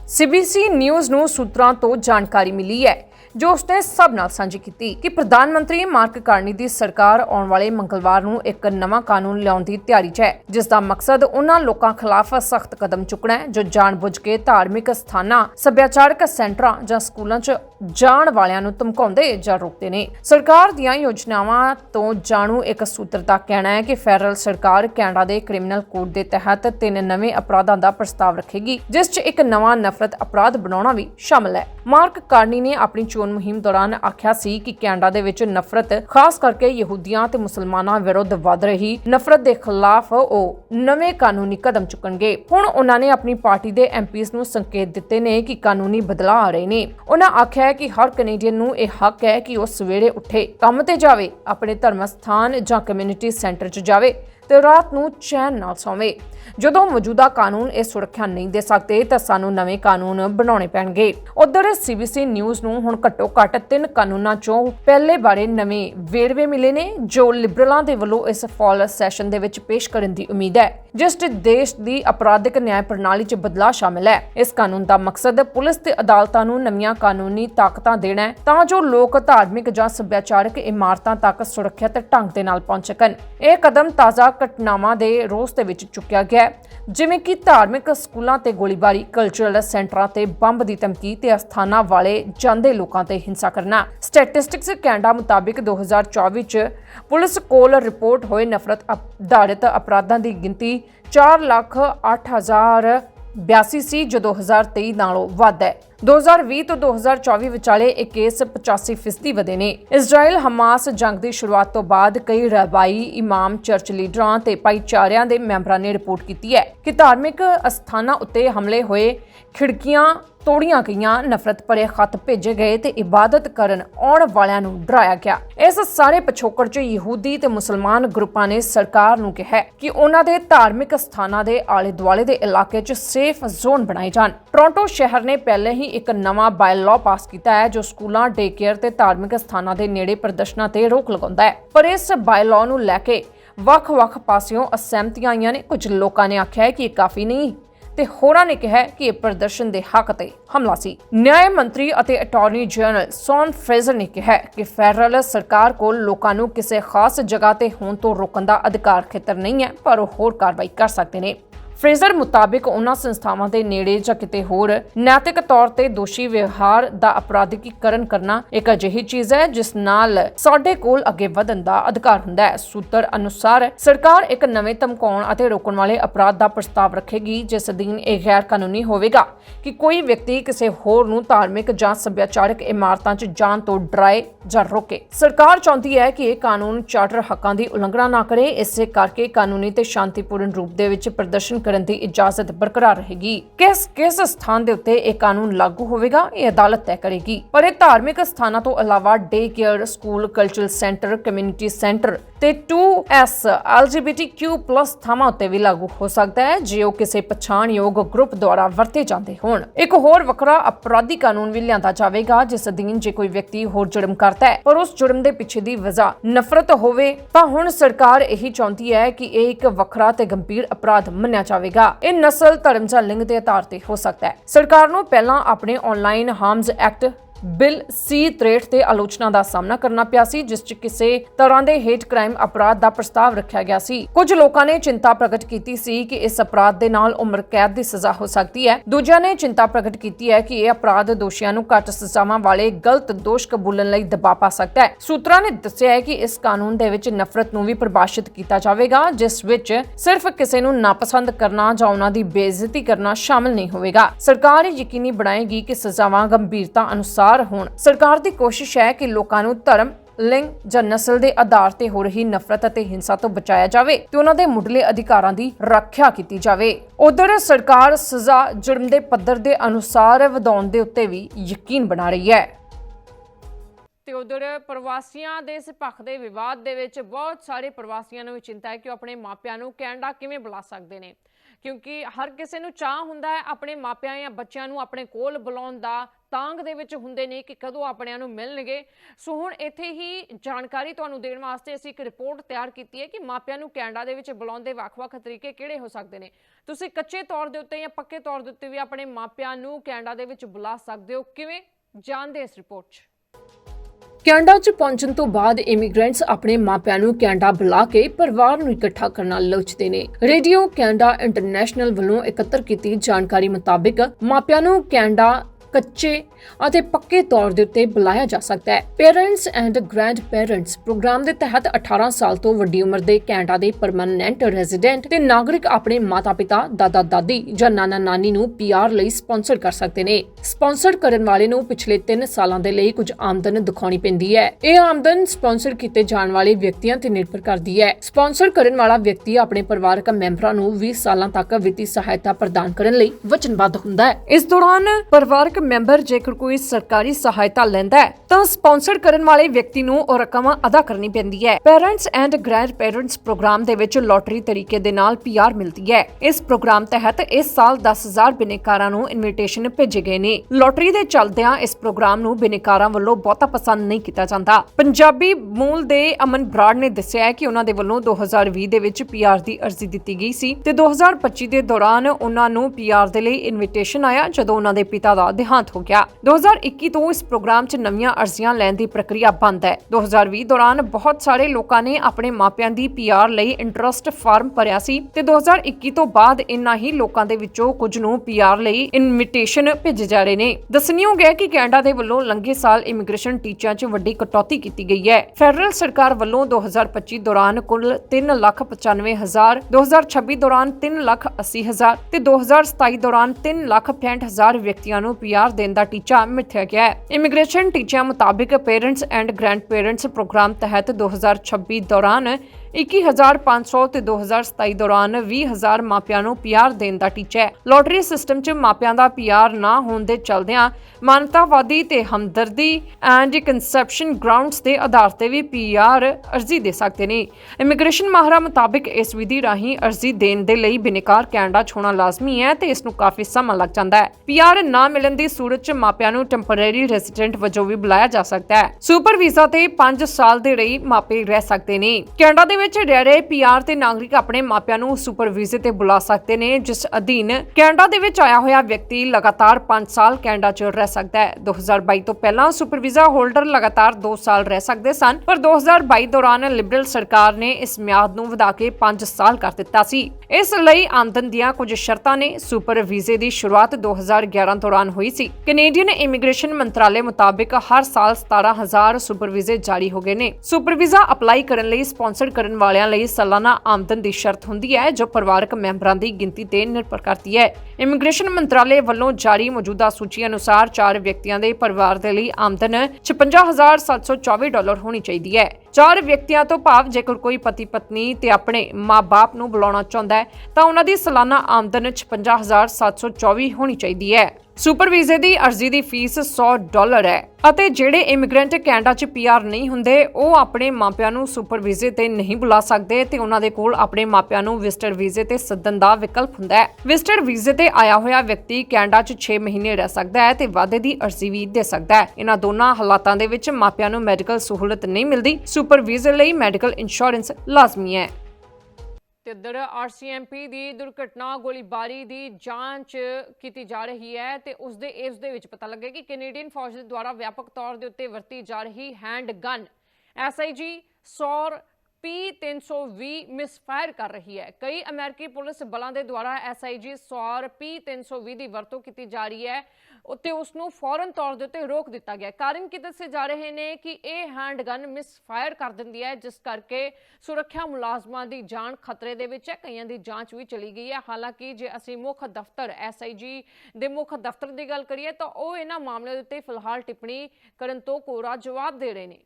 ਸੀਬੀਸੀ ਨਿਊਜ਼ ਨੂੰ ਸੂਤਰਾਂ ਤੋਂ ਜਾਣਕਾਰੀ ਮਿਲੀ ਹੈ, ਜੋ ਉਸਨੇ ਸਭ ਨਾਲ ਸਾਂਝੀ ਕੀਤੀ ਕਿ ਪ੍ਰਧਾਨ ਮੰਤਰੀ ਮਾਰਕ ਕਾਰਨੀ ਦੀ ਸਰਕਾਰ ਆਉਣ ਵਾਲੇ ਮੰਗਲਵਾਰ ਨੂੰ ਇੱਕ ਨਵਾਂ ਕਾਨੂੰਨ ਲਿਆਉਣ ਦੀ ਤਿਆਰੀ 'ਚ ਹੈ, ਜਿਸ ਦਾ ਮਕਸਦ ਉਹਨਾਂ ਲੋਕਾਂ ਖਿਲਾਫ ਸਖਤ ਕਦਮ ਚੁੱਕਣਾ ਹੈ, ਜੋ ਜਾਣਬੁੱਝ ਕੇ ਧਾਰਮਿਕ ਸਥਾਨਾਂ, ਸੱਭਿਆਚਾਰਕ ਸੈਂਟਰਾਂ ਜਾਂ ਸਕੂਲਾਂ 'ਚ ਜਾਣ ਵਾਲਿਆਂ ਨੂੰ ਧਮਕਾਉਂਦੇ ਜਾਂ ਰੋਕਦੇ ਨੇ। ਸਰਕਾਰ ਦੀਆਂ ਯੋਜਨਾਵਾਂ ਤੋਂ ਜਾਣੂ ਇੱਕ ਸੂਤਰ ਦਾ ਕਹਿਣਾ ਹੈ ਕਿ ਫੈਡਰਲ ਸਰਕਾਰ ਕੈਨੇਡਾ ਦੇ ਕ੍ਰਿਮੀਨਲ ਕੋਡ ਦੇ ਤਹਿਤ ਤਿੰਨ ਨਵੇਂ ਅਪਰਾਧਾਂ ਦਾ ਪ੍ਰਸਤਾਵ ਰੱਖੇਗੀ, ਜਿਸ 'ਚ ਇੱਕ ਨਵਾਂ ਨਫ਼ਰਤ ਅਪਰਾਧ ਬਣਾਉਣਾ ਵੀ ਸ਼ਾਮਲ ਹੈ। ਮਾਰਕ ਕਾਰਨੀ ਨੇ ਆਪਣੀ ਚੋਣ ਮੁਹਿੰਮ ਦੌਰਾਨ ਆਖਿਆ ਸੀ ਕਿ ਕੈਨੇਡਾ ਦੇ ਵਿੱਚ ਨਫ਼ਰਤ, ਖਾਸ ਕਰਕੇ ਯਹੂਦੀਆਂ ਤੇ ਮੁਸਲਮਾਨਾਂ ਵਿਰੁੱਧ ਵੱਧ ਰਹੀ ਨਫ਼ਰਤ ਦੇ ਖਿਲਾਫ ਉਹ ਨਵੇਂ ਕਾਨੂੰਨੀ ਕਦਮ ਚੁੱਕਣਗੇ। ਹੁਣ ਉਹਨਾਂ ਨੇ ਆਪਣੀ ਪਾਰਟੀ ਦੇ ਐਮਪੀਜ਼ ਨੂੰ ਸੰਕੇਤ ਦਿੱਤੇ ਨੇ ਕਿ ਕਾਨੂੰਨੀ ਬਦਲਾਅ ਆ ਰਹੇ ਨੇ। ਉਹਨਾਂ ਆਖਿਆ ਹੈ ਕਿ ਹਰ ਕੈਨੇਡੀਅਨ ਨੂੰ ਇਹ ਹੱਕ ਹੈ ਕਿ ਉਹ ਸਵੇਰੇ ਉੱਠੇ, ਕੰਮ ਤੇ ਜਾਵੇ, ਆਪਣੇ ਧਰਮ ਸਥਾਨ ਜਾਂ ਕਮਿਊਨਿਟੀ ਸੈਂਟਰ 'ਚ ਜਾਵੇ ਤੇ ਰਾਤ ਨੂੰ ਚੈਨ ਨਾਲ ਸੌਵੇ। ਜਦੋਂ ਮੌਜੂਦਾ ਕਾਨੂੰਨ ਇਹ ਸੁਰੱਖਿਆ ਨਹੀਂ ਦੇ ਸਕਦੇ ਤਾਂ ਸਾਨੂੰ ਨਵੇਂ ਕਾਨੂੰਨ ਬਣਾਉਣੇ ਪੈਣਗੇ। ਉਧਰ ਸੀਬੀਸੀ ਨਿਊਜ਼ ਨੂੰ ਹੁਣ ਘੱਟੋ ਘੱਟ ਤਿੰਨ ਕਾਨੂੰਨਾਂ ਚੋਂ ਪਹਿਲੇ ਬਾਰੇ ਨਵੇਂ ਵੇਰਵੇ ਮਿਲੇ ਨੇ, ਜੋ ਲਿਬਰਲਾਂ ਦੇ ਵੱਲੋਂ ਇਸ ਫਾਲ ਸੈਸ਼ਨ ਦੇ ਵਿੱਚ ਪੇਸ਼ ਕਰਨ ਦੀ ਉਮੀਦ ਹੈ। ਜਿਸ 'ਚ ਦੇਸ਼ ਦੀ ਅਪਰਾਧਿਕ ਨਿਆਂ ਪ੍ਰਣਾਲੀ 'ਚ ਬਦਲਾਅ ਸ਼ਾਮਿਲ ਹੈ। ਇਸ ਕਾਨੂੰਨ ਦਾ ਮਕਸਦ ਪੁਲਿਸ ਤੇ ਅਦਾਲਤਾਂ ਨੂੰ ਨਵੀਆਂ ਕਾਨੂੰਨੀ ਤਾਕਤਾਂ ਦੇਣਾ ਹੈ, ਤਾਂ ਜੋ ਲੋਕ ਧਾਰਮਿਕ ਜਾਂ ਸੱਭਿਆਚਾਰਕ ਇਮਾਰਤਾਂ ਤੱਕ ਸੁਰੱਖਿਅਤ ਢੰਗ ਦੇ ਨਾਲ ਪਹੁੰਚ ਸਕਣ। ਇਹ ਕਦਮ ਤਾਜ਼ਾ ਘਟਨਾਵਾਂ ਦੇ ਰੋਸ ਦੇ ਵਿੱਚ ਚੁੱਕਿਆ ਗਿਆ ਹੈ। ਜਿਵੇਂ ਕਿ ਧਾਰਮਿਕ ਸਕੂਲਾਂ ਤੇ ਗੋਲੀਬਾਰੀ ਕਲਚਰਲ ਸੈਂਟਰਾਂ ਤੇ ਬੰਬ ਦੀ ਧਮਕੀ ਤੇ ਅਸਥਾਨਾਂ ਵਾਲੇ ਜਾਂਦੇ ਲੋਕਾਂ ਤੇ ਹਿੰਸਾ ਕਰਨਾ। ਸਟੈਟਿਸਟਿਕਸ ਕੈਨੇਡਾ ਮੁਤਾਬਿਕ 2024 ਚ ਪੁਲਿਸ ਕੋਲ ਰਿਪੋਰਟ ਹੋਏ ਨਫ਼ਰਤ ਆਧਾਰਿਤ ਅਪਰਾਧਾਂ ਦੀ ਗਿਣਤੀ 4 ਲੱਖ 8000 82 ਸੀ ਜੋ 2023 ਨਾਲੋਂ ਵੱਧ ਹੈ। 2020 ਤੋਂ 2024 ਵਿਚਾਲੇ ਇਹ ਕੇਸ 85% ਵਧੇ ਨੇ। ਇਜ਼ਰਾਈਲ ਹਮਾਸ ਜੰਗ ਦੀ ਸ਼ੁਰੂਆਤ ਤੋਂ ਬਾਅਦ ਕਈ ਰਬਾਈ, ਇਮਾਮ, ਚਰਚ ਲੀਡਰਾਂ ਤੇ ਭਾਈਚਾਰਿਆਂ ਦੇ ਮੈਂਬਰਾਂ ਨੇ ਰਿਪੋਰਟ ਕੀਤੀ ਹੈ ਕਿ ਧਾਰਮਿਕ ਅਸਥਾਨਾਂ ਉੱਤੇ ਹਮਲੇ ਹੋਏ ਖਿੜਕੀਆਂ ਤੋੜੀਆਂ ਗਈਆਂ, ਨਫ਼ਰਤ ਭਰੇ ਖੱਤ ਭੇਜੇ ਗਏ ਤੇ ਇਬਾਦਤ ਕਰਨ ਆਉਣ ਵਾਲਿਆਂ ਨੂੰ ਡਰਾਇਆ ਗਿਆ। ਇਸ ਸਾਰੇ ਪਿਛੋਕੜ 'ਚ ਯਹੂਦੀ ਤੇ ਮੁਸਲਮਾਨ ਗਰੁੱਪਾਂ ਨੇ ਸਰਕਾਰ ਨੂੰ ਕਿਹਾ ਕਿ ਉਹਨਾਂ ਦੇ ਧਾਰਮਿਕ ਸਥਾਨਾਂ ਦੇ ਆਲੇ-ਦੁਆਲੇ ਦੇ ਇਲਾਕੇ 'ਚ ਸੇਫ ਜ਼ੋਨ ਬਣਾਏ ਜਾਣ। ਟੋਰਾਂਟੋ ਸ਼ਹਿਰ ਨੇ ਪਹਿਲੇ ਹੀ ਇੱਕ ਨਵਾਂ ਬਾਇਲਾਅ ਪਾਸ ਕੀਤਾ ਹੈ, ਜੋ ਸਕੂਲਾਂ ਡੇ ਕੇਅਰ ਤੇ ਧਾਰਮਿਕ ਸਥਾਨਾਂ ਦੇ ਨੇੜੇ ਪ੍ਰਦਰਸ਼ਨਾਂ ਤੇ ਰੋਕ ਲਗਾਉਂਦਾ ਹੈ। ਪਰ ਇਸ ਬਾਇਲਾਅ ਨੂੰ ਲੈ ਕੇ ਵੱਖ-ਵੱਖ ਪਾਸਿਓਂ ਅਸਹਿਮਤੀਆਂ ਆਈਆਂ ਨੇ। ਕੁਝ ਲੋਕਾਂ ਨੇ ਆਖਿਆ ਹੈ ਕਿ ਇਹ ਕਾਫੀ ਨਹੀਂ ਤੇ ਹੋਰਾਂ ਨੇ ਕਿਹਾ ਕਿ ਇਹ ਪ੍ਰਦਰਸ਼ਨ ਦੇ ਹੱਕ ਤੇ ਹਮਲਾ ਸੀ। ਨਿਆਂ ਮੰਤਰੀ ਅਤੇ ਅਟਾਰਨੀ ਜਨਰਲ ਸੌਨ ਫਰੇਜ਼ਰ ਨੇ ਕਿਹਾ ਕਿ ਫੈਡਰਲ ਸਰਕਾਰ ਕੋਲ ਲੋਕਾਂ ਨੂੰ ਕਿਸੇ ਖਾਸ ਜਗ੍ਹਾ ਤੇ ਹੋਣ ਤੋਂ ਰੋਕਣ ਦਾ ਅਧਿਕਾਰ ਖੇਤਰ ਨਹੀਂ ਹੈ, ਪਰ ਉਹ ਹੋਰ ਕਾਰਵਾਈ ਕਰ ਸਕਦੇ ਨੇ। ਫਰੇਜ਼ਰ ਮੁਤਾਬਿਕ ਉਹਨਾਂ ਸੰਸਥਾਵਾਂ ਦੇ ਨੇੜੇ ਜਾਂ ਕਿਤੇ ਹੋਰ ਨੈਤਿਕ ਤੌਰ ਤੇ ਦੋਸ਼ੀ ਵਿਵਹਾਰ ਦਾ ਅਪਰਾਧਿਕੀਕਰਨ ਕਰਨਾ ਇੱਕ ਅਜਿਹੀ ਚੀਜ਼ ਹੈ, ਜਿਸ ਨਾਲ ਸਾਡੇ ਕੋਲ ਅੱਗੇ ਵਧਣ ਦਾ ਅਧਿਕਾਰ ਹੁੰਦਾ ਹੈ। ਸੂਤਰ ਅਨੁਸਾਰ ਸਰਕਾਰ ਇੱਕ ਨਵੇਂ ਧਮਕਾਉਣ ਅਤੇ ਰੋਕਣ ਵਾਲੇ ਅਪਰਾਧ ਦਾ ਪ੍ਰਸਤਾਵ ਰੱਖੇਗੀ, ਜਿਸ ਅਧੀਨ ਇਹ ਗੈਰ ਕਾਨੂੰਨੀ ਹੋਵੇਗਾ ਕਿ ਕੋਈ ਵਿਅਕਤੀ ਕਿਸੇ ਹੋਰ ਨੂੰ ਧਾਰਮਿਕ ਜਾਂ ਸੱਭਿਆਚਾਰਕ ਇਮਾਰਤਾਂ 'ਚ ਜਾਣ ਤੋਂ ਡਰਾਏ ਜਾਂ ਰੋਕੇ। ਸਰਕਾਰ ਚਾਹੁੰਦੀ ਹੈ ਕਿ ਇਹ ਕਾਨੂੰਨ ਚਾਰਟਰ ਹੱਕਾਂ ਦੀ ਉਲੰਘਣਾ ਨਾ ਕਰੇ। ਇਸੇ ਕਰਕੇ ਕਾਨੂੰਨੀ ਤੇ ਸ਼ਾਂਤੀਪੂਰਨ ਰੂਪ ਦੇ ਵਿੱਚ ਪ੍ਰਦਰਸ਼ਨ ਕਰਨ ਦੀ ਇਜਾਜ਼ਤ ਬਰਕਰਾਰ ਰਹੇਗੀ। ਕਿਸ ਕਿਸ ਸਥਾਨ ਦੇ ਉੱਤੇ ਇਹ ਕਾਨੂੰਨ ਲਾਗੂ ਹੋਵੇਗਾ, ਇਹ ਅਦਾਲਤ ਤੈਅ ਕਰੇਗੀ। ਪਰ ਇਹ ਧਾਰਮਿਕ ਸਥਾਨਾਂ ਤੋਂ ਇਲਾਵਾ day care school cultural centre community centre ਤੇ 2S LGBTQ+ ਥਾਵਾਂ ਉੱਤੇ ਵੀ ਲਾਗੂ ਹੋ ਸਕਦਾ ਹੈ, ਜੇ ਉਹ ਕਿਸੇ ਪਛਾਣਯੋਗ ਗਰੁੱਪ ਦੁਆਰਾ ਵਰਤੇ ਜਾਂਦੇ ਹੋਣ। ਇੱਕ ਹੋਰ ਵੱਖਰਾ ਅਪਰਾਧੀ ਕਾਨੂੰਨ ਵੀ ਲਿਆਂਦਾ ਜਾਵੇਗਾ, ਜਿਸ ਅਧੀਨ ਜੇ ਕੋਈ ਵਿਅਕਤੀ ਹੋਰ ਜੁਰਮ ਕਰਦਾ ਹੈ, ਪਰ ਉਸ ਜੁਰਮ ਦੇ ਪਿੱਛੇ ਦੀ ਵਜ੍ਹਾ ਨਫ਼ਰਤ ਹੋਵੇ, ਤਾਂ ਹੁਣ ਸਰਕਾਰ ਇਹੀ ਚਾਹੁੰਦੀ ਹੈ ਕਿ ਇਹ ਇੱਕ ਵੱਖਰਾ ਤੇ ਗੰਭੀਰ ਅਪਰਾਧ ਮੰਨਿਆ ਜਾਵੇਗਾ ਇਹ ਨਸਲ ਧਰਮ ਜਾਂ ਲਿੰਗ ਦੇ ਆਧਾਰ ਤੇ ਹੋ ਸਕਦਾ ਹੈ। ਸਰਕਾਰ ਨੂੰ ਪਹਿਲਾਂ ਆਪਣੇ online harms act bill C 63 ਤੇ ਆਲੋਚਨਾ ਦਾ ਸਾਹਮਣਾ ਕਰਨਾ ਪਿਆ ਸੀ, ਜਿਸ 'ਚ ਕਿਸੇ ਤਰ੍ਹਾਂ ਦੇ ਹੇਟ ਕ੍ਰਾਈਮ ਅਪਰਾਧ ਦਾ ਪ੍ਰਸਤਾਵ ਰੱਖਿਆ ਗਿਆ ਸੀ। ਕੁਝ ਲੋਕਾਂ ਨੇ ਚਿੰਤਾ ਪ੍ਰਗਟ ਕੀਤੀ ਸੀ ਕਿ ਇਸ ਅਪਰਾਧ ਦੇ ਨਾਲ ਉਮਰ ਕੈਦ ਦੀ ਸਜ਼ਾ ਹੋ ਸਕਦੀ ਹੈ। ਦੂਜਿਆਂ ਨੇ ਚਿੰਤਾ ਪ੍ਰਗਟ ਕੀਤੀ ਹੈ ਕਿ ਇਹ ਅਪਰਾਧ ਦੋਸ਼ੀਆਂ ਨੂੰ ਘੱਟ ਸਜ਼ਾਵਾਂ ਵਾਲੇ ਗਲਤ ਦੋਸ਼ ਕਬੂਲਣ ਲਈ ਦਬਾਅ ਪਾ ਸਕਦਾ ਹੈ। ਸੂਤਰਾਂ ਨੇ ਦੱਸਿਆ ਹੈ ਕਿ ਇਸ ਕਾਨੂੰਨ ਦੇ ਵਿੱਚ ਨਫ਼ਰਤ ਨੂੰ ਵੀ ਪਰਿਭਾਸ਼ਿਤ ਕੀਤਾ ਜਾਵੇਗਾ, ਜਿਸ ਵਿੱਚ ਸਿਰਫ ਕਿਸੇ ਨੂੰ ਨਾਪਸੰਦ ਕਰਨਾ ਜਾਂ ਉਹਨਾਂ ਦੀ ਬੇਇੱਜ਼ਤੀ ਕਰਨਾ ਸ਼ਾਮਲ ਨਹੀਂ ਹੋਵੇਗਾ। ਸਰਕਾਰ ਇਹ ਯਕੀਨੀ ਬਣਾਏਗੀ ਕਿ ਸਜ਼ਾਵਾਂ ਗੰਭੀਰਤਾ ਅਨੁਸਾਰ ਹੋਣ ਸਰਕਾਰ ਦੀ ਕੋਸ਼ਿਸ਼ ਹੈ ਕਿ ਲੋਕਾਂ ਨੂੰ ਧਰਮ, ਲਿੰਗ ਜਾਂ ਨਸਲ ਦੇ ਆਧਾਰ ਤੇ ਹੋ ਰਹੀ ਨਫ਼ਰਤ ਅਤੇ ਹਿੰਸਾ ਤੋਂ ਬਚਾਇਆ ਜਾਵੇ ਤੇ ਉਹਨਾਂ ਦੇ ਮੁੱਢਲੇ ਅਧਿਕਾਰਾਂ ਦੀ ਰੱਖਿਆ ਕੀਤੀ ਜਾਵੇ। ਉਧਰ ਸਰਕਾਰ ਸਜ਼ਾ ਜੁਰਮ ਦੇ ਪੱਧਰ ਦੇ ਅਨੁਸਾਰ ਵਧਾਉਣ ਦੇ ਉੱਤੇ ਵੀ ਯਕੀਨ ਬਣਾ ਰਹੀ ਹੈ। ਤੇ ਉਧਰ ਪ੍ਰਵਾਸੀਆਂ ਦੇ ਇਸ ਪੱਖ ਦੇ ਵਿਵਾਦ ਦੇ ਵਿੱਚ ਬਹੁਤ ਸਾਰੇ ਪ੍ਰਵਾਸੀਆਂ ਨੂੰ ਵੀ ਚਿੰਤਾ ਹੈ ਕਿ ਉਹ ਆਪਣੇ ਮਾਪਿਆਂ ਨੂੰ ਕੈਨੇਡਾ ਕਿਵੇਂ ਬੁਲਾ ਸਕਦੇ ਨੇ। ਕਿਉਂਕਿ ਹਰ ਕਿਸੇ ਨੂੰ ਚਾਹ ਹੁੰਦਾ ਹੈ ਆਪਣੇ ਮਾਪਿਆਂ ਜਾਂ ਬੱਚਿਆਂ ਨੂੰ ਆਪਣੇ ਕੋਲ ਬੁਲਾਉਣ ਦਾ ਤਾਂਗ ਦੇ ਵਿੱਚ ਹੁੰਦੇ ਨੇ ਕਿ ਕਦੋਂ ਆਪਣਿਆਂ ਨੂੰ ਮਿਲਣਗੇ। ਸੋ ਹੁਣ ਇੱਥੇ ਹੀ ਜਾਣਕਾਰੀ ਤੁਹਾਨੂੰ ਦੇਣ ਵਾਸਤੇ ਅਸੀਂ ਇੱਕ ਰਿਪੋਰਟ ਤਿਆਰ ਕੀਤੀ ਹੈ ਕਿ ਮਾਪਿਆਂ ਨੂੰ ਕੈਨੇਡਾ ਦੇ ਵਿੱਚ ਬੁਲਾਉਣ ਦੇ ਵੱਖ-ਵੱਖ ਤਰੀਕੇ ਕਿਹੜੇ ਹੋ ਸਕਦੇ ਨੇ। ਤੁਸੀਂ ਕੱਚੇ ਤੌਰ ਦੇ ਉੱਤੇ ਜਾਂ ਪੱਕੇ ਤੌਰ ਦੇ ਉੱਤੇ ਵੀ ਆਪਣੇ ਮਾਪਿਆਂ ਨੂੰ ਕੈਨੇਡਾ ਦੇ ਵਿੱਚ ਬੁਲਾ ਸਕਦੇ ਹੋ। ਕਿਵੇਂ? ਜਾਣਦੇ ਇਸ ਰਿਪੋਰਟ 'ਚ। ਕੈਨੇਡਾ 'ਚ ਪਹੁੰਚਣ ਤੋਂ ਬਾਅਦ ਇਮੀਗ੍ਰੈਂਟਸ ਆਪਣੇ ਮਾਪਿਆਂ ਨੂੰ ਕੈਨੇਡਾ ਬੁਲਾ ਕੇ ਪਰਿਵਾਰ ਨੂੰ ਇਕੱਠਾ ਕਰਨਾ ਲੋਚਦੇ ਨੇ। ਰੇਡੀਓ ਕੈਨੇਡਾ ਇੰਟਰਨੈਸ਼ਨਲ ਵੱਲੋਂ ਇਕੱਤਰ ਕੀਤੀ ਜਾਣਕਾਰੀ ਮੁਤਾਬਿਕ ਮਾਪਿਆਂ ਨੂੰ ਕੈਨੇਡਾ ਕੱਚੇ ਅਤੇ ਪੱਕੇ ਤੌਰ ਦੇ ਉੱਤੇ ਬੁਲਾਇਆ ਜਾ ਸਕਦਾ ਹੈ। Parents and grandparents programme ਦੇ ਤਹਿਤ 18 ਸਾਲ ਤੋਂ ਵੱਡੀ ਉਮਰ ਦੇ ਕੈਨੇਡਾ ਦੇ ਪਰਮਨੈਂਟ ਰੈਜ਼ੀਡੈਂਟ ਤੇ ਨਾਗਰਿਕ ਆਪਣੇ ਮਾਤਾ-ਪਿਤਾ, ਦਾਦਾ-ਦਾਦੀ ਜਾਂ ਨਾਨਾ-ਨਾਨੀ ਨੂੰ ਪੀਆਰ ਲਈ ਸਪਾਂਸਰ ਕਰ ਸਕਦੇ ਨੇ। ਸਪਾਂਸਰ ਕਰਨ ਵਾਲੇ ਨੂੰ ਪਿਛਲੇ 3 ਸਾਲਾਂ ਦੇ ਲਈ ਕੁਝ ਆਮਦਨ ਦਿਖਾਉਣੀ ਪੈਂਦੀ ਹੈ। ਇਹ ਆਮਦਨ ਸਪਾਂਸਰ ਕੀਤੇ ਜਾਣ ਵਾਲੇ ਵਿਅਕਤੀਆਂ ਤੇ ਨਿਰਭਰ ਕਰਦੀ ਹੈ। ਸਪਾਂਸਰ ਕਰਨ ਵਾਲਾ ਵਿਅਕਤੀ ਆਪਣੇ ਪਰਿਵਾਰਕ ਮੈਂਬਰਾਂ ਨੂੰ 20 ਸਾਲਾਂ ਤੱਕ ਵਿੱਤੀ ਸਹਾਇਤਾ ਪ੍ਰਦਾਨ ਕਰਨ ਲਈ ਵਚਨਬੱਧ ਹੁੰਦਾ ਹੈ। ਇਸ ਦੌਰਾਨ ਪਰਿਵਾਰਕ ਮੈਂਬਰ ਜੇਕਰ ਕੋਈ ਸਰਕਾਰੀ ਸਹਾਇਤਾ ਲੈਂਦਾ ਹੈ, ਤਾਂ ਸਪਾਂਸਰ ਕਰਨ ਵਾਲੇ ਵਿਅਕਤੀ ਨੂੰ ਉਹ ਰਕਮ ਅਦਾ ਕਰਨੀ ਪੈਂਦੀ ਹੈ। Parents and grandparents programme ਦੇ ਵਿੱਚ ਲੋਟਰੀ ਤਰੀਕੇ ਦੇ ਨਾਲ ਪੀਆਰ ਮਿਲਦੀ ਹੈ। ਇਸ ਪ੍ਰੋਗਰਾਮ ਤਹਿਤ ਇਸ ਸਾਲ 10000 ਬਿਨੇਕਾਰਾਂ ਨੂੰ ਇਨਵੀਟੇਸ਼ਨ ਭੇਜੇ ਗਏ ਨੇ। ਲੋਟਰੀ ਦੇ ਚੱਲਦਿਆਂ ਇਸ ਪ੍ਰੋਗਰਾਮ ਨੂੰ ਬਿਨੇਕਾਰਾਂ ਵੱਲੋਂ ਬਹੁਤਾ ਪਸੰਦ ਨਹੀਂ ਕੀਤਾ ਜਾਂਦਾ। ਪੰਜਾਬੀ ਮੂਲ ਦੇ ਅਮਨ ਬਰਾੜ ਨੇ ਦੱਸਿਆ ਹੈ ਕਿ ਉਹਨਾਂ ਦੇ ਵੱਲੋਂ 2020 ਦੇ ਵਿੱਚ ਪੀਆਰ ਦੀ ਅਰਜ਼ੀ ਦਿੱਤੀ ਗਈ ਸੀ ਤੇ 2025 ਦੇ ਦੌਰਾਨ ਉਹਨਾਂ ਨੂੰ ਪੀਆਰ ਦੇ ਲਈ ਇਨਵੀਟੇਸ਼ਨ ਆਇਆ ਜਦੋਂ ਉਹਨਾਂ ਦੇ ਪਿਤਾ ਦਾ ਦੇਹਾਂਤ ਹੋ ਗਿਆ। 2021 ਤੋਂ ਇਸ ਪ੍ਰੋਗਰਾਮ 'ਚ ਨਵੀਆਂ ਅਰਜ਼ੀਆਂ ਲੈਣ ਦੀ ਪ੍ਰਕਿਰਿਆ ਬੰਦ ਹੈ। 2020 ਦੌਰਾਨ ਬਹੁਤ ਸਾਰੇ ਲੋਕਾਂ ਨੇ ਆਪਣੇ ਮਾਪਿਆਂ ਦੀ ਪੀਆਰ ਲਈ ਇੰਟਰਸਟ ਫਾਰਮ ਭਰਿਆ ਸੀ ਤੇ 2021 ਤੋਂ ਬਾਅਦ ਇਨ੍ਹਾਂ ਹੀ ਲੋਕਾਂ ਦੇ ਵਿੱਚੋਂ ਕੁਝ ਨੂੰ ਪੀਆਰ ਲਈ ਇਨਵੀਟੇਸ਼ਨ ਭੇਜੇ ਜਾ ਰਹੇ ਨੇ। ਦੱਸਣਯੋਗ ਹੈ ਕਿ ਕੈਨੇਡਾ ਦੇ ਵੱਲੋਂ ਲੰਘੇ ਸਾਲ ਇਮੀਗ੍ਰੇਸ਼ਨ ਟੀਚਿਆਂ 'ਚ ਵੱਡੀ ਕਟੌਤੀ ਕੀਤੀ ਗਈ ਹੈ। ਫੈਡਰਲ ਸਰਕਾਰ ਵੱਲੋਂ 2025 ਦੌਰਾਨ ਕੁੱਲ 395000 2026 ਦੌਰਾਨ 380000 ਤੇ 2027 ਦੌਰਾਨ 365000 ਵਿਅਕਤੀਆਂ ਨੂੰ ਪੀਆਰ ਦੇਣ ਦਾ ਟੀਚਾ ਮਿੱਥਿਆ ਗਿਆ ਹੈ। ਇਮੀਗ੍ਰੇਸ਼ਨ ਟੀਚਿਆਂ ਮੁਤਾਬਿਕ parents and grandparents programme ਤਹਿਤ 2026 ਦੌਰਾਨ 21500 ਤੇ 2027 ਦੌਰਾਨ 20000 ਮਾਪਿਆਂ ਨੂੰ ਪੀਆਰ ਦੇਣ ਦਾ ਟੀਚਾ ਹੈ। ਲੋਟਰੀ ਸਿਸਟਮ 'ਚ ਮਾਪਿਆਂ ਦਾ ਪੀਆਰ ਨਾ ਹੋਣ ਦੇ ਚਲਦਿਆਂ ਮਾਨਤਾਵਾਦੀ ਤੇ ਹਮਦਰਦੀ ਐਂਡ ਕਨਸੈਪਸ਼ਨ ਗਰਾਊਂਡਸ ਦੇ ਆਧਾਰ ਤੇ ਵੀ ਪੀਆਰ ਅਰਜ਼ੀ ਦੇ ਸਕਦੇ ਨੇ। ਇਮੀਗ੍ਰੇਸ਼ਨ ਮਾਹਰਾਂ ਮੁਤਾਬਿਕ ਇਸ ਵਿਧੀ ਰਾਹੀਂ ਅਰਜ਼ੀ ਦੇਣ ਦੇ ਲਈ ਬਿਨੇਕਾਰ ਕੈਨੇਡਾ 'ਚ ਹੋਣਾ ਲਾਜ਼ਮੀ ਹੈ ਤੇ ਇਸ ਨੂੰ ਕਾਫੀ ਸਮਾਂ ਲੱਗ ਜਾਂਦਾ ਹੈ। ਪੀਆਰ ਨਾ ਮਿਲਣ ਦੀ ਸੂਰਤ 'ਚ ਮਾਪਿਆਂ ਨੂੰ ਟੈਂਪਰੇਰੀ ਰੈਜ਼ੀਡੈਂਟ ਵਜੋਂ ਵੀ ਬੁਲਾਇਆ ਜਾ ਸਕਦਾ ਹੈ। ਸੁਪਰ ਵੀਜ਼ਾ ਤੇ 5 ਸਾਲ ਦੇ ਲਈ ਮਾਪੇ ਰਹਿ ਸਕਦੇ ਨੇ। ਕੈਨੇਡਾ ਦੇ ਵਿੱਚ ਰਹਿ ਰਹੇ ਪੀਆਰ ਤੇ ਨਾਗਰਿਕ ਆਪਣੇ ਮਾਪਿਆਂ ਨੂੰ ਸੁਪਰ ਵੀਜ਼ੇ ਤੇ ਬੁਲਾ ਸਕਦੇ ਨੇ, ਜਿਸ ਅਧੀਨ ਕੈਨੇਡਾ ਦੇ ਵਿੱਚ ਆਇਆ ਹੋਇਆ ਵਿਅਕਤੀ ਲਗਾਤਾਰ 5 ਸਾਲ ਕੈਨੇਡਾ 'ਚ ਰਹਿ ਸਕਦਾ ਹੈ। 2022 ਤੋਂ ਪਹਿਲਾਂ ਸੁਪਰ ਵੀਜ਼ਾ ਹੋਲਡਰ ਲਗਾਤਾਰ 2 ਸਾਲ ਰਹਿ ਸਕਦੇ ਸਨ, ਪਰ 2022 ਦੌਰਾਨ ਲਿਬਰਲ ਸਰਕਾਰ ਨੇ ਇਸ ਮਿਆਦ ਨੂੰ ਵਧਾ ਕੇ 5 ਸਾਲ ਕਰ ਦਿੱਤਾ ਸੀ। ਇਸ ਲਈ ਆਮਦਨ ਦੀਆਂ ਕੁਝ ਸ਼ਰਤਾਂ ਨੇ ਸੁਪਰ ਵੀਜ਼ੇ ਦੀ ਸ਼ੁਰੂਆਤ 2011 ਦੌਰਾਨ ਹੋਈ ਸੀ। ਕੈਨੇਡੀਅਨ ਇਮੀਗ੍ਰੇਸ਼ਨ ਮੰਤਰਾਲੇ ਮੁਤਾਬਿਕ ਹਰ ਸਾਲ 17000 ਸੁਪਰ ਵੀਜ਼ੇ ਜਾਰੀ ਹੋ ਗਏ ਨੇ। ਸੁਪਰ ਵੀਜ਼ਾ ਅਪਲਾਈ ਕਰਨ ਲਈ ਸਪਾਂਸਰ ਕਰਨ ਵਾਲਿਆਂ ਲਈ ਸਾਲਾਨਾ ਆਮਦਨ ਦੀ ਸ਼ਰਤ ਹੁੰਦੀ ਹੈ, ਜੋ ਪਰਿਵਾਰਕ ਮੈਂਬਰਾਂ ਦੀ ਗਿਣਤੀ ਤੇ ਨਿਰਭਰ ਕਰਦੀ ਹੈ। ਇਮੀਗ੍ਰੇਸ਼ਨ ਮੰਤਰਾਲੇ ਵੱਲੋਂ ਜਾਰੀ ਮੌਜੂਦਾ ਸੂਚੀ ਅਨੁਸਾਰ ਚਾਰ ਵਿਅਕਤੀਆਂ ਦੇ ਪਰਿਵਾਰ ਦੇ ਲਈ ਆਮਦਨ 56724 ਡਾਲਰ ਹੋਣੀ ਚਾਹੀਦੀ ਹੈ। ਚਾਰ ਵਿਅਕਤੀਆਂ ਤੋਂ ਭਾਵ ਜੇਕਰ ਕੋਈ ਪਤੀ ਪਤਨੀ ਤੇ ਆਪਣੇ ਮਾਂ-ਬਾਪ ਨੂੰ ਬੁਲਾਉਣਾ ਚਾਹੁੰਦਾ ਹੈ, ਤਾਂ ਉਹਨਾਂ ਦੀ ਸਾਲਾਨਾ ਆਮਦਨ 56724 ਹੋਣੀ ਚਾਹੀਦੀ ਹੈ। ਸੁਪਰ ਵੀਜ਼ੇ ਦੀ ਅਰਜ਼ੀ ਦੀ ਫੀਸ 100 ਡਾਲਰ ਹੈ ਅਤੇ ਜਿਹੜੇ ਇਮੀਗ੍ਰੈਂਟ ਕੈਨੇਡਾ 'ਚ ਪੀਆਰ ਨਹੀਂ ਹੁੰਦੇ, ਉਹ ਆਪਣੇ ਮਾਪਿਆਂ ਨੂੰ ਸੁਪਰ ਵੀਜ਼ੇ ਤੇ ਨਹੀਂ ਬੁਲਾ ਸਕਦੇ ਤੇ ਉਹਨਾਂ ਦੇ ਕੋਲ ਆਪਣੇ ਮਾਪਿਆਂ ਨੂੰ ਵਿਜ਼ਟਰ ਵੀਜ਼ੇ ਤੇ ਸੱਦਣ ਦਾ ਵਿਕਲਪ ਹੁੰਦਾ ਹੈ। ਵਿਜ਼ਟਰ ਵੀਜ਼ੇ ਤੇ ਆਇਆ ਹੋਇਆ ਵਿਅਕਤੀ ਕੈਨੇਡਾ 'ਚ 6 ਮਹੀਨੇ ਰਹਿ ਸਕਦਾ ਹੈ ਤੇ ਵਾਅਦੇ ਦੀ ਅਰਜ਼ੀ ਵੀ ਦੇ ਸਕਦਾ ਹੈ। ਇਹਨਾਂ ਦੋਨਾਂ ਹਾਲਾਤਾਂ ਦੇ ਵਿੱਚ ਮਾਪਿਆਂ ਨੂੰ ਮੈਡੀਕਲ ਸਹੂਲਤ ਨਹੀਂ ਮਿਲਦੀ। ਸੁਪਰ ਲਈ ਮੈਡੀਕਲ ਇੰਸ਼ੋਰੈਂਸ ਲਾਜ਼ਮੀ ਹੈ। ਤੇ ਆਰਸੀਐਮਪੀ ਦੀ ਦੁਰਘਟਨਾ, ਗੋਲੀਬਾਰੀ ਦੀ ਜਾਂਚ ਕੀਤੀ ਜਾ ਰਹੀ ਹੈ ਤੇ ਉਸ ਦੇ ਇਸ ਦੇ ਵਿੱਚ ਪਤਾ ਲੱਗਿਆ ਕਿ ਕੈਨੇਡੀਅਨ ਫੌਜ ਦੇ ਦੁਆਰਾ ਵਿਆਪਕ ਤੌਰ ਦੇ ਉੱਤੇ ਵਰਤੀ ਜਾ ਰਹੀ ਹੈਂਡ ਗਨ ਐਸਆਈਜੀ ਸੌਰ P320 ਮਿਸਫਾਇਰ ਕਰ ਰਹੀ ਹੈ। ਕਈ ਅਮਰੀਕੀ ਪੁਲਿਸ ਬਲਾਂ ਦੇ ਦੁਆਰਾ ਐਸਆਈਜੀ ਸੌਰ P320 ਦੀ ਵਰਤੋਂ ਕੀਤੀ ਜਾ ਰਹੀ ਹੈ। ਉੱਤੇ ਉਸ ਨੂੰ ਫੌਰਨ ਤੌਰ ਦੇ ਉੱਤੇ ਰੋਕ ਦਿੱਤਾ ਗਿਆ। ਕਾਰਨ ਕੀ ਦੱਸੇ ਜਾ ਰਹੇ ਨੇ ਕਿ ਇਹ ਹੈਂਡਗਨ ਮਿਸਫਾਇਰ ਕਰ ਦਿੰਦੀ ਹੈ, ਜਿਸ ਕਰਕੇ ਸੁਰੱਖਿਆ ਮੁਲਾਜ਼ਮਾਂ ਦੀ ਜਾਨ ਖਤਰੇ ਦੇ ਵਿੱਚ ਹੈ। ਕਈਆਂ ਦੀ ਜਾਂਚ ਵੀ ਚਲੀ ਗਈ ਹੈ। ਹਾਲਾਂਕਿ ਜੇ ਅਸੀਂ ਮੁੱਖ ਦਫ਼ਤਰ ਐਸਆਈਜੀ ਦੇ ਮੁੱਖ ਦਫ਼ਤਰ ਦੀ ਗੱਲ ਕਰੀਏ ਤਾਂ ਉਹ ਇਹਨਾਂ ਮਾਮਲਿਆਂ ਦੇ ਉੱਤੇ ਫਿਲਹਾਲ ਟਿੱਪਣੀ ਕਰਨ ਤੋਂ ਕੋਰਾ ਜਵਾਬ ਦੇ ਰਹੇ ਨੇ।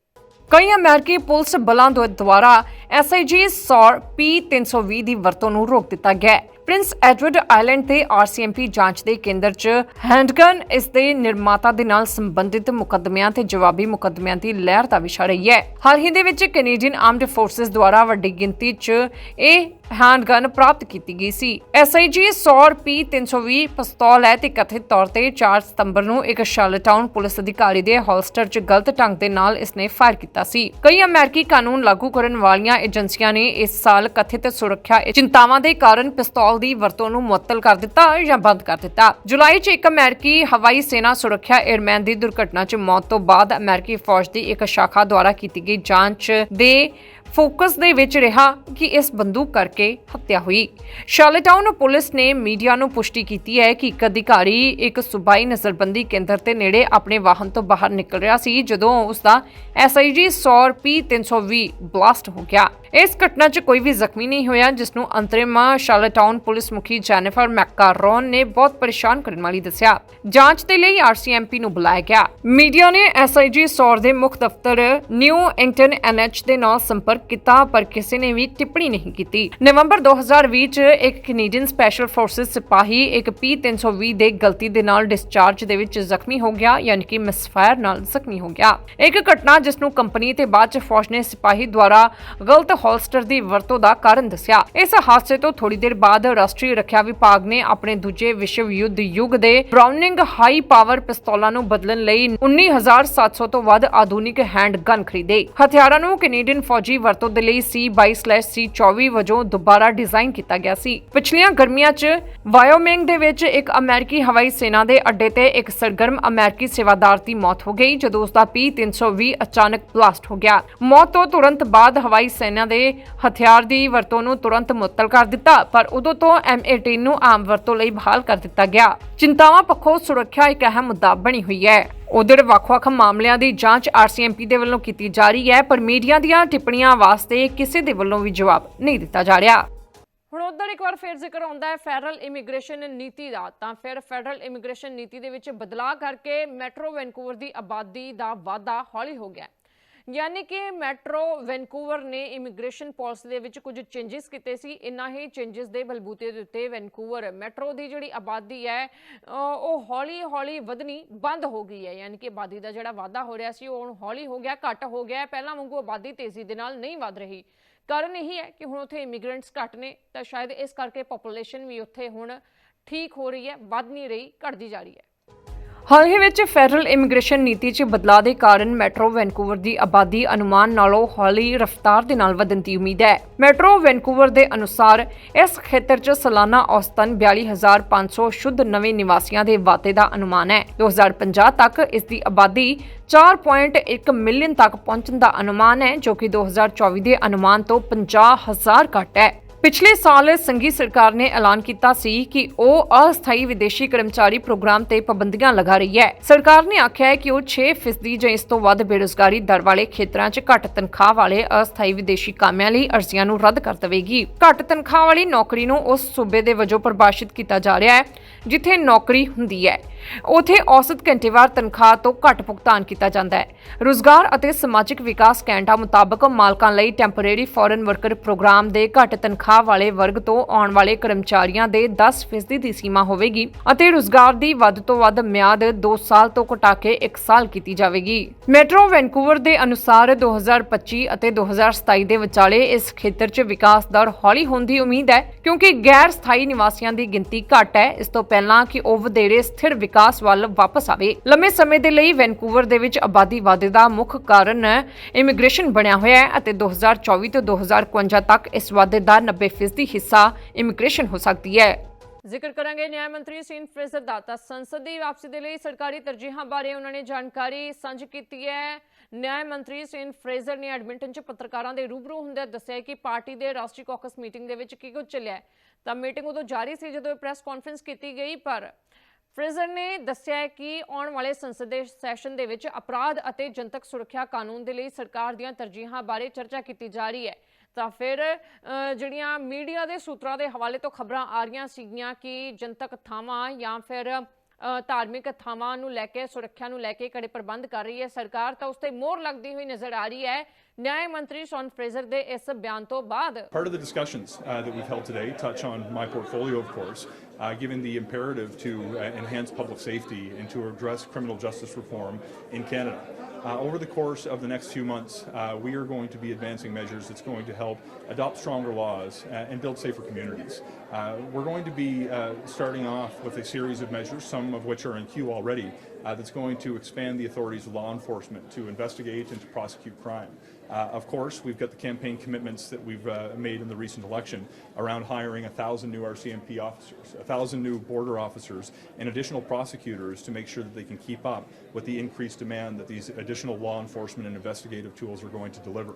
ਕਈ ਅਮਰੀਕੀ ਪੁਲਿਸ ਬਲਾਂ ਦੇ ਦੁਆਰਾ ਐਸਆਈਜੀ ਸੌਰ P320 ਦੀ ਵਰਤੋਂ ਨੂੰ ਰੋਕ ਦਿੱਤਾ ਗਿਆ ਹੈ। ਪ੍ਰਿੰਸ ਐਡਵਰਡ ਆਈਲੈਂਡ ਤੇ ਆਰਸੀਐਮਪੀ ਜਾਂਚ ਦੇ ਕੇਂਦਰ 'ਚ ਹੈਂਡਗਨ, ਇਸ ਦੇ ਨਿਰਮਾਤਾ ਦੇ ਨਾਲ ਸੰਬੰਧਿਤ ਮੁਕੱਦਮਿਆਂ ਤੇ ਜਵਾਬੀ ਮੁਕੱਦਮਿਆਂ ਦੀ ਲਹਿਰ ਦਾ ਵਿਸ਼ਾ ਰਹੀ ਹੈ। ਹਾਲ ਹੀ ਦੇ ਵਿੱਚ ਕੈਨੇਡੀਅਨ ਆਰਮਡ ਫੋਰਸਸ ਦੁਆਰਾ ਵੱਡੀ ਗਿਣਤੀ 'ਚ ਇਹ ਹੈਂਡਗਨ ਪ੍ਰਾਪਤ ਕੀਤੀ ਗਈ ਸੀ। ਐਸਆਈਜੀ ਸੌਰ P320 ਪਿਸਤੌਲ ਹੈ ਤੇ ਕਥਿਤ ਤੌਰ ਤੇ 4 ਸਤੰਬਰ ਨੂੰ ਇੱਕ ਸ਼ਾਰਲਟਾਊਨ ਪੁਲਿਸ ਅਧਿਕਾਰੀ ਦੇ ਹੋਲਸਟਰ 'ਚ ਗਲਤ ਢੰਗ ਦੇ ਨਾਲ ਇਸ ਨੇ ਫਾਇਰ ਕੀਤਾ ਸੀ। ਕਈ ਅਮਰੀਕੀ ਕਾਨੂੰਨ ਲਾਗੂ ਕਰਨ ਵਾਲੀਆਂ ਏਜੰਸੀਆਂ ਨੇ ਇਸ ਸਾਲ ਕਥਿਤ ਸੁਰੱਖਿਆ ਚਿੰਤਾਵਾਂ ਦੇ ਕਾਰਨ ਪਿਸਤੌਲ ਦੀ ਵਰਤੋਂ ਨੂੰ ਮੁਅੱਤਲ ਕਰ ਦਿੱਤਾ ਜਾਂ ਬੰਦ ਕਰ ਦਿੱਤਾ। ਜੁਲਾਈ 'ਚ ਇੱਕ ਅਮਰੀਕੀ ਹਵਾਈ ਸੈਨਾ ਸੁਰੱਖਿਆ 에ਅਰਮੈਨ ਦੀ ਦੁਰਘਟਨਾ 'ਚ ਮੌਤ ਤੋਂ ਬਾਅਦ ਅਮਰੀਕੀ ਫੌਜ ਦੀ ਇੱਕ ਸ਼ਾਖਾ ਦੁਆਰਾ ਕੀਤੀ ਗਈ ਜਾਂਚ ਦੇ ਫੋਕਸ ਦੇ ਵਿੱਚ ਰਿਹਾ ਕਿ ਇਸ ਬੰਦੂਕ ਕਰਕੇ ਹੱਤਿਆ ਹੋਈ। ਸ਼ਾਰਲਟਾਊਨ ਪੁਲਿਸ ਨੇ ਮੀਡੀਆ ਨੂੰ ਪੁਸ਼ਟੀ ਕੀਤੀ ਹੈ ਕਿ ਇੱਕ ਅਧਿਕਾਰੀ ਇੱਕ ਸੂਬਾਈ ਨਜ਼ਰਬੰਦੀ ਕੇਂਦਰ ਦੇ ਨੇੜੇ ਆਪਣੇ ਵਾਹਨ ਤੋਂ ਬਾਹਰ ਨਿਕਲ ਰਿਹਾ ਸੀ, ਜਦੋਂ ਉਸ ਦਾ ਐਸਆਈਜੀ ਸੌਰ P320 ਬਲਾਸਟ ਹੋ ਗਿਆ। ਇਸ ਘਟਨਾ 'ਚ ਕੋਈ ਵੀ ਜ਼ਖਮੀ ਨਹੀਂ ਹੋਇਆ, ਜਿਸ ਨੂੰ ਅੰਤਰਿਮ ਸ਼ਾਰਲਟਾਊਨ ਪੁਲਿਸ ਮੁਖੀ ਜੈਨੀਫਰ ਮੈਕਾਰੋਨ ਨੇ ਬਹੁਤ ਪਰੇਸ਼ਾਨ ਕਰਨ ਵਾਲੀ ਦੱਸਿਆ। ਜਾਂਚ ਦੇ ਲਈ ਆਰਸੀਐਮਪੀ ਨੂੰ ਬੁਲਾਇਆ ਗਿਆ। ਮੀਡੀਆ ਨੇ ਐਸਆਈਜੀ ਸੌਰ ਦੇ ਮੁੱਖ ਦਫ਼ਤਰ ਨਿਊ ਇੰਗਟਨ ਐਨਐਚ ਦੇ ਨਾਲ ਸੰਪਰਕ ਕੀਤਾ, ਪਰ ਕਿਸੇ ਨੇ ਵੀ ਟਿੱਪਣੀ ਨਹੀਂ ਕੀਤੀ। ਨਵੰਬਰ 2020 ਚ ਇੱਕ ਕੈਨੇਡੀਅਨ ਸਪੈਸ਼ਲ ਫੋਰਸਿਸ ਸਿਪਾਹੀ ਇੱਕ P320 ਦੇ ਗਲਤੀ ਦੇ ਨਾਲ ਡਿਸਚਾਰਜ ਦੇ ਵਿੱਚ ਜ਼ਖਮੀ ਹੋ ਗਿਆ, ਯਾਨੀ ਕਿ ਮਿਸਫਾਇਰ ਨਾਲ ਜ਼ਖਮੀ ਹੋ ਗਿਆ। ਇੱਕ ਘਟਨਾ ਜਿਸ ਨੂੰ ਕੰਪਨੀ ਤੇ ਬਾਅਦ ਚ ਫੌਜ ਨੇ ਸਿਪਾਹੀ ਦੁਆਰਾ ਗਲਤ ਹੋਲਸਟਰ ਦੀ ਵਰਤੋਂ ਦਾ ਕਾਰਨ ਦੱਸਿਆ। ਇਸ ਹਾਦਸੇ ਤੋਂ ਥੋੜੀ ਦੇਰ ਬਾਅਦ ਰਾਸ਼ਟਰੀ ਰੱਖਿਆ ਵਿਭਾਗ ਨੇ ਆਪਣੇ ਦੂਜੇ ਵਿਸ਼ਵ ਯੁੱਧ ਯੁੱਗ ਦੇ ਬਰਾਊਨਿੰਗ ਹਾਈ ਪਾਵਰ ਪਿਸਤੌਲਾਂ ਨੂੰ ਬਦਲਣ ਲਈ 19700 ਤੋਂ ਵੱਧ ਆਧੁਨਿਕ ਹੈਂਡ ਗਨ ਖਰੀਦੇ। ਹਥਿਆਰਾਂ ਨੂੰ ਕੈਨੇਡੀਅਨ ਫੌਜੀ ਵਰਤੋਂ ਦੇ ਲਈ C22/C24 ਵਜੋਂ ਦੁਬਾਰਾ ਡਿਜ਼ਾਈਨ ਕੀਤਾ ਗਿਆ ਸੀ। ਪਿਛਲੀਆਂ ਗਰਮੀਆਂ 'ਚ ਵਾਇਓਮਿੰਗ ਦੇ ਵਿੱਚ ਇੱਕ ਅਮਰੀਕੀ ਹਵਾਈ ਸੈਨਾ ਦੇ ਅੱਡੇ ਤੇ ਇੱਕ ਸਰਗਰਮ ਅਮਰੀਕੀ ਸੇਵਾਦਾਰ ਦੀ ਮੌਤ ਹੋ ਗਈ, ਜਦੋਂ ਉਸ ਦਾ P320 ਅਚਾਨਕ ਬਲਾਸਟ ਹੋ ਗਿਆ। ਮੌਤ ਤੋਂ ਤੁਰੰਤ ਬਾਅਦ ਹਵਾਈ ਸੈਨਾ ਦੇ ਹਥਿਆਰ ਦੀ ਵਰਤੋਂ ਨੂੰ ਤੁਰੰਤ ਮੁਅੱਤਲ ਕਰ ਦਿੱਤਾ, ਪਰ ਉਦੋਂ ਤੋਂ M18 ਨੂੰ ਆਮ ਵਰਤੋਂ ਲਈ ਬਹਾਲ ਕਰ ਦਿੱਤਾ ਗਿਆ। ਚਿੰਤਾਵਾਂ ਪੱਖੋਂ ਸੁਰੱਖਿਆ ਇੱਕ ਅਹਿਮ ਮੁੱਦਾ ਬਣੀ ਹੋਈ ਹੈ। ਉਧਰ ਵੱਖ-ਵੱਖ ਮਾਮਲਿਆਂ ਦੀ ਜਾਂਚ ਆਰਸੀਐਮਪੀ ਦੇ ਵੱਲੋਂ ਕੀਤੀ ਜਾ ਰਹੀ ਹੈ, ਪਰ ਮੀਡੀਆ ਦੀਆਂ ਟਿੱਪਣੀਆਂ ਵਾਸਤੇ ਕਿਸੇ ਦੇ ਵੱਲੋਂ ਵੀ ਜਵਾਬ ਨਹੀਂ ਦਿੱਤਾ ਜਾ ਰਿਹਾ। ਹੁਣ ਉਧਰ ਇੱਕ ਵਾਰ ਫਿਰ ਜ਼ਿਕਰ ਆਉਂਦਾ ਹੈ, ਫੈਡਰਲ ਇਮੀਗ੍ਰੇਸ਼ਨ ਨੀਤੀ ਦਾ। ਤਾਂ ਫਿਰ ਫੈਡਰਲ ਇਮੀਗ੍ਰੇਸ਼ਨ ਨੀਤੀ ਦੇ ਵਿੱਚ ਬਦਲਾਅ ਕਰਕੇ ਮੈਟਰੋ ਵੈਨਕੂਵਰ ਦੀ ਆਬਾਦੀ ਦਾ ਵਾਧਾ ਹੌਲੀ ਹੋ ਗਿਆ ਯਾਨੀ ਕਿ ਮੈਟਰੋ ਵੈਨਕੂਵਰ ਨੇ ਇਮੀਗ੍ਰੇਸ਼ਨ ਪਾਲਿਸੀ ਦੇ ਵਿੱਚ ਕੁਝ ਚੇਂਜਸ ਕੀਤੇ ਸੀ। ਇਨ੍ਹਾਂ ਹੀ ਚੇਂਜਸ ਦੇ ਬਲਬੂਤੇ ਦੇ ਉੱਤੇ ਵੈਨਕੂਵਰ ਮੈਟਰੋ ਦੀ ਜਿਹੜੀ ਆਬਾਦੀ ਹੈ ਉਹ ਹੌਲੀ ਹੌਲੀ ਵਧਣੀ ਬੰਦ ਹੋ ਗਈ ਹੈ। ਯਾਨੀ ਕਿ ਆਬਾਦੀ ਦਾ ਜਿਹੜਾ ਵਾਧਾ ਹੋ ਰਿਹਾ ਸੀ, ਉਹ ਹੁਣ ਹੌਲੀ ਹੋ ਗਿਆ, ਘੱਟ ਹੋ ਗਿਆ ਪਹਿਲਾਂ ਵਾਂਗੂ ਆਬਾਦੀ ਤੇਜ਼ੀ ਦੇ ਨਾਲ ਨਹੀਂ ਵਧ ਰਹੀ। ਕਾਰਨ ਇਹੀ ਹੈ ਕਿ ਹੁਣ ਉੱਥੇ ਇਮੀਗ੍ਰੈਂਟਸ ਘੱਟ ਨੇ, ਤਾਂ ਸ਼ਾਇਦ ਇਸ ਕਰਕੇ ਪੋਪੂਲੇਸ਼ਨ ਵੀ ਉੱਥੇ ਹੁਣ ਠੀਕ ਹੋ ਰਹੀ ਹੈ, ਵੱਧ ਨਹੀਂ ਰਹੀ, ਘਟਦੀ ਜਾ ਰਹੀ ਹੈ। ਹਾਲ ਹੀ ਵਿੱਚ ਫੈਡਰਲ ਇਮੀਗ੍ਰੇਸ਼ਨ ਨੀਤੀ 'ਚ ਬਦਲਾਅ ਦੇ ਕਾਰਨ ਮੈਟਰੋ ਵੈਨਕੂਵਰ ਦੀ ਆਬਾਦੀ ਅਨੁਮਾਨ ਨਾਲੋਂ ਹੌਲੀ ਰਫ਼ਤਾਰ ਦੇ ਨਾਲ ਵਧਣ ਦੀ ਉਮੀਦ ਹੈ। ਮੈਟਰੋ ਵੈਨਕੂਵਰ ਦੇ ਅਨੁਸਾਰ ਇਸ ਖੇਤਰ 'ਚ ਸਾਲਾਨਾ ਔਸਤਨ 42500 ਸ਼ੁੱਧ ਨਵੇਂ ਨਿਵਾਸੀਆਂ ਦੇ ਵਾਧੇ ਦਾ ਅਨੁਮਾਨ ਹੈ। 2050 ਤੱਕ ਇਸ ਦੀ ਆਬਾਦੀ 4.1 ਮਿਲੀਅਨ ਤੱਕ ਪਹੁੰਚਣ ਦਾ ਅਨੁਮਾਨ ਹੈ, ਜੋ ਕਿ 2024 ਦੇ ਅਨੁਮਾਨ ਤੋਂ 50000 ਘੱਟ ਹੈ। ਪਿਛਲੇ ਸਾਲ ਸੰਘੀ ਸਰਕਾਰ ਨੇ ਐਲਾਨ ਕੀਤਾ ਸੀ ਕਿ ਉਹ ਅਸਥਾਈ ਵਿਦੇਸ਼ੀ ਕਰਮਚਾਰੀ ਪ੍ਰੋਗਰਾਮ ਤੇ ਪਾਬੰਦੀਆਂ ਲਗਾ ਰਹੀ ਹੈ। ਸਰਕਾਰ ਨੇ ਆਖਿਆ ਹੈ ਕਿ ਉਹ 6% ਜਾਂ ਇਸ ਤੋਂ ਵੱਧ ਬੇਰੁਜ਼ਗਾਰੀ ਦਰ ਵਾਲੇ ਖੇਤਰਾਂ 'ਚ ਘੱਟ ਤਨਖਾਹ ਵਾਲੇ ਅਸਥਾਈ ਵਿਦੇਸ਼ੀ ਕਾਮਿਆਂ ਲਈ ਅਰਜ਼ੀਆਂ ਨੂੰ ਰੱਦ ਕਰ ਦੇਵੇਗੀ। ਘੱਟ ਤਨਖਾਹ ਵਾਲੀ ਨੌਕਰੀ ਨੂੰ ਉਸ ਸੂਬੇ ਦੇ ਵਜੋਂ ਪਰਿਭਾਸ਼ਿਤ ਕੀਤਾ ਜਾ ਰਿਹਾ ਹੈ, ਜਿੱਥੇ ਨੌਕਰੀ ਹੁੰਦੀ ਹੈ। ਉਥੇ ਔਸਤ ਘੰਟੇਵਾਰ ਤਨਖਾਹ ਤੋਂ ਘੱਟ ਭੁਗਤਾਨ ਕੀਤਾ ਜਾਂਦਾ ਹੈ। ਰੁਜ਼ਗਾਰ ਅਤੇ ਸਮਾਜਿਕ ਵਿਕਾਸ ਕੈਂਟਾ ਮੁਤਾਬਕ ਮਾਲਕਾਂ ਲਈ ਟੈਂਪਰੇਰੀ ਫੋਰਨ ਵਰਕਰ ਪ੍ਰੋਗਰਾਮ ਦੇ ਘੱਟ ਤਨਖਾਹ ਵਾਲੇ ਵਰਗ ਤੋਂ ਆਉਣ ਵਾਲੇ ਕਰਮਚਾਰੀਆਂ ਦੇ 10% ਦੀ ਸੀਮਾ ਹੋਵੇਗੀ ਅਤੇ ਰੁਜ਼ਗਾਰ ਦੀ ਵੱਧ ਤੋਂ ਵੱਧ ਮਿਆਦ 2 ਸਾਲ ਤੋਂ ਘਟਾ ਕੇ 1 ਸਾਲ ਕੀਤੀ ਜਾਵੇਗੀ। ਮੈਟਰੋ ਵੈਨਕੂਵਰ ਦੇ ਅਨੁਸਾਰ 2025 ਅਤੇ 2027 ਦੇ ਵਿਚਾਲੇ ਇਸ ਖੇਤਰ 'ਚ ਵਿਕਾਸ ਦਰ ਹੌਲੀ ਹੋਣ ਦੀ ਉਮੀਦ ਹੈ ਕਿਉਂਕਿ ਗੈਰ ਸਥਾਈ ਨਿਵਾਸੀਆਂ ਦੀ ਗਿਣਤੀ ਘੱਟ ਹੈ। ਇਸ ਤੋਂ ਪਹਿਲਾਂ ਕਿ ਉਹ ਵਧੇਰੇ ਸਥਿਰ ਵਿਕਾਸ ਵੱਲ ਵਾਪਸ ਆਵੇ। ਲੰਮੇ ਸਮੇਂ ਦੇ ਲਈ ਵੈਨਕੂਵਰ ਦੇ ਵਿੱਚ ਆਬਾਦੀ ਵਾਧੇ ਦਾ ਮੁੱਖ ਕਾਰਨ ਇਮੀਗ੍ਰੇਸ਼ਨ ਬਣਿਆ ਹੋਇਆ ਹੈ ਅਤੇ 2024 ਤੋਂ 2051 ਤੱਕ ਇਸ ਵਾਧੇ ਦਾ 90% ਹਿੱਸਾ ਇਮੀਗ੍ਰੇਸ਼ਨ ਹੋ ਸਕਦੀ ਹੈ। ਜ਼ਿਕਰ ਕਰਾਂਗੇ ਨਿਆਂ ਮੰਤਰੀ ਸੀਨ ਫਰੇਜ਼ਰ ਦਾ, ਤਾਂ ਸੰਸਦ ਦੀ ਵਾਪਸੀ ਦੇ ਲਈ ਸਰਕਾਰੀ ਤਰਜੀਹਾਂ ਬਾਰੇ ਉਹਨਾਂ ਨੇ ਜਾਣਕਾਰੀ ਸਾਂਝੀ ਕੀਤੀ ਹੈ। ਨਿਆਂ ਮੰਤਰੀ ਸੀਨ ਫਰੇਜ਼ਰ ਨੇ ਐਡਮਿੰਟਨ 'ਚ ਪੱਤਰਕਾਰਾਂ ਦੇ ਰੂਬਰੂ ਹੁੰਦਿਆਂ ਦੱਸਿਆ ਕਿ ਪਾਰਟੀ ਦੇ ਰਾਸ਼ਟਰੀ ਕਾਕਸ ਮੀਟਿੰਗ ਦੇ ਵਿੱਚ ਕੀ ਕੁਝ ਚੱਲਿਆ ਤਾਂ ਮੀਟਿੰਗ ਉਦੋਂ ਜਾਰੀ ਸੀ ਜਦੋਂ ਪ੍ਰੈਸ ਕਾਨਫਰੰਸ ਕੀਤੀ ਗਈ, ਪਰ ਫਰੇਜ਼ਰ ਨੇ ਦੱਸਿਆ ਕਿ ਆਉਣ ਵਾਲੇ ਸੰਸਦ ਦੇ ਸੈਸ਼ਨ ਦੇ ਵਿੱਚ ਅਪਰਾਧ ਅਤੇ ਜਨਤਕ ਸੁਰੱਖਿਆ ਕਾਨੂੰਨ ਦੇ ਲਈ ਸਰਕਾਰ ਦੀਆਂ ਤਰਜੀਹਾਂ ਬਾਰੇ ਚਰਚਾ ਕੀਤੀ ਜਾ ਰਹੀ ਹੈ। ਤਾਂ ਫਿਰ ਜਿਹੜੀਆਂ ਮੀਡੀਆ ਦੇ ਸੂਤਰਾਂ ਦੇ ਹਵਾਲੇ ਤੋਂ ਖਬਰਾਂ ਆ ਰਹੀਆਂ ਸੀਗੀਆਂ ਕਿ ਜਨਤਕ ਥਾਵਾਂ ਜਾਂ ਫਿਰ ਧਾਰਮਿਕ ਥਾਵਾਂ ਨੂੰ ਲੈ ਕੇ ਸੁਰੱਖਿਆ ਨੂੰ ਲੈ ਕੇ ਕੜੇ ਪ੍ਰਬੰਧ ਕਰ ਰਹੀ ਹੈ ਸਰਕਾਰ ਤਾਂ ਉਸ ਤੇ ਮੋਹਰ ਲੱਗਦੀ ਹੋਈ ਨਜ਼ਰ ਆ ਰਹੀ ਹੈ। ਨਿਆਂ ਮੰਤਰੀ ਸ਼ੌਨ ਫਰੇਜ਼ਰ ਦੇ ਇਸ ਬਿਆਨ ਤੋਂ ਬਾਅਦ Part of the discussions uh, that we've held today touch on my portfolio, of course, uh, given the imperative to uh, enhance public safety and to address criminal justice reform in Canada. Uh, over the course of the next few months, uh, we are going to be advancing measures that's going to help adopt stronger laws uh, and build safer communities. Uh, we're going to be starting off with a series of measures, some of which are in queue already, that's going to expand the authorities of law enforcement to investigate and to prosecute crime. Uh, of course, we've got the campaign commitments that we've uh, made in the recent election around hiring 1,000 new RCMP officers, 1,000 new border officers, and additional prosecutors to make sure that they can keep up with the increased demand that these additional law enforcement and investigative tools are going to deliver.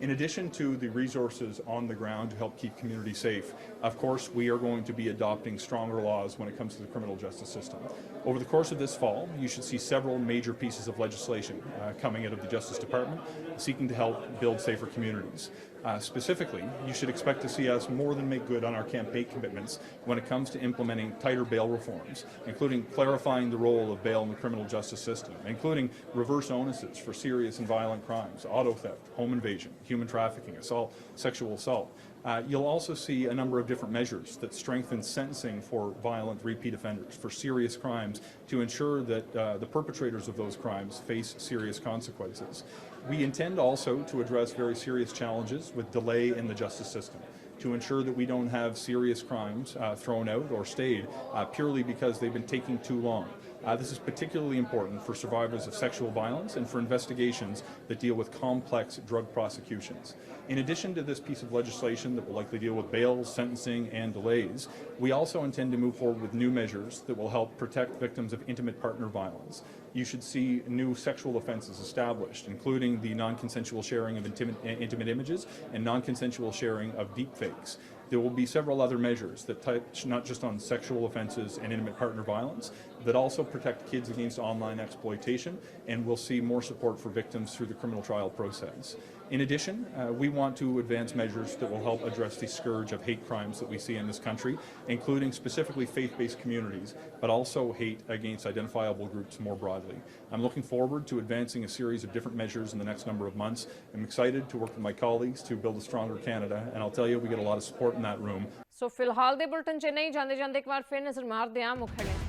In addition to the resources on the ground to help keep communities safe, of course, we are going to be adopting stronger laws when it comes to the criminal justice system. Over the course of this fall, you should see several major pieces of legislation uh, coming out of the Justice Department seeking to help build safer communities. Uh, specifically, you should expect to see us more than make good on our campaign commitments when it comes to implementing tighter bail reforms, including clarifying the role of bail in the criminal justice system, including reverse onuses for serious and violent crimes, auto theft, home invasion, human trafficking, assault, sexual assault. Uh, you'll also see a number of different measures that strengthen sentencing for violent repeat offenders for serious crimes to ensure that uh, the perpetrators of those crimes face serious consequences. We intend also to address very serious challenges with delay in the justice system to ensure that we don't have serious crimes uh, thrown out or stayed uh, purely because they've been taking too long. Uh, this is particularly important for survivors of sexual violence and for investigations that deal with complex drug prosecutions. In addition to this piece of legislation that will likely deal with bails, sentencing, and delays, we also intend to move forward with new measures that will help protect victims of intimate partner violence. You should see new sexual offenses established, including the non consensual sharing of intimate, intimate images and non consensual sharing of deepfakes. There will be several other measures that touch not just on sexual offenses and intimate partner violence, that also protect kids against online exploitation, and we'll see more support for victims through the criminal trial process. In addition, uh, we want to advance measures that will help address the scourge of hate crimes that we see in this country, including specifically faith based communities, but also hate against identifiable groups more broadly. I'm looking forward to advancing a series of different measures in the next number of months. I'm excited to work with my colleagues to build a stronger Canada, and I'll tell you, we get a lot of support in that room. ਸੋ ਫਿਲਹਾਲ ਦੇ bulletin 'ਚ ਨਹੀਂ ਜਾਂਦੇ ਜਾਂਦੇ ਇੱਕ ਵਾਰ ਫਿਰ ਨਜ਼ਰ ਮਾਰਦੇ ਹਾਂ ਮੁੱਖ ਹੈਡਲਾਈਨਸ ਤੇ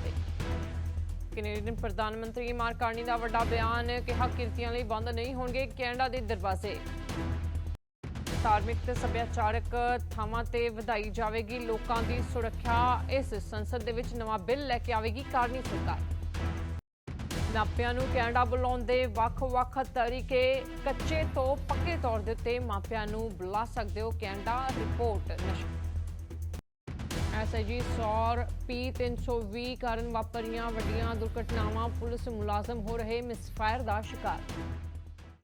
ਕੈਨੇਡੀਅਨ ਪ੍ਰਧਾਨ ਮੰਤਰੀ ਮਾਰ ਕਾਰਨੀ ਦਾ ਵੱਡਾ ਬਿਆਨ ਕਿਹਾ ਕਿਰਤੀਆਂ ਲਈ ਬੰਦ ਨਹੀਂ ਹੋਣਗੇ ਕੈਨੇਡਾ ਦੇ ਦਰਵਾਜ਼ੇ। ਧਾਰਮਿਕ ਤੇ ਸੱਭਿਆਚਾਰਕ ਥਾਵਾਂ ਤੇ ਵਧਾਈ ਜਾਵੇਗੀ, ਲੋਕਾਂ ਦੀ ਸੁਰੱਖਿਆ। ਇਸ ਸੰਸਦ ਦੇ ਵਿੱਚ ਨਵਾਂ ਬਿੱਲ ਲੈ ਕੇ ਆਵੇਗੀ ਕਾਰਨੀ ਸਰਕਾਰ। ਮਾਪਿਆਂ ਨੂੰ ਕੈਨੇਡਾ ਬੁਲਾਉਣ ਦੇ ਵੱਖ-ਵੱਖ ਤਰੀਕੇ ਕੱਚੇ ਤੋਂ ਪੱਕੇ ਤੌਰ ਦੇ ਉੱਤੇ ਮਾਪਿਆਂ ਨੂੰ ਬੁਲਾ ਸਕਦੇ ਹੋ। ਕੈਨੇਡਾ ਰਿਪੋਰਟ ਨਸ਼ਰ ਐਸਆਈਜੀ ਸੌਰ ਪੀ 320 ਕਾਰਨ ਵਾਪਰੀਆਂ ਵੱਡੀਆਂ ਦੁਰਘਟਨਾਵਾਂ। ਪੁਲਿਸ ਮੁਲਾਜ਼ਮ ਹੋ ਰਹੇ ਮਿਸਫਾਇਰ ਦਾ ਸ਼ਿਕਾਰ।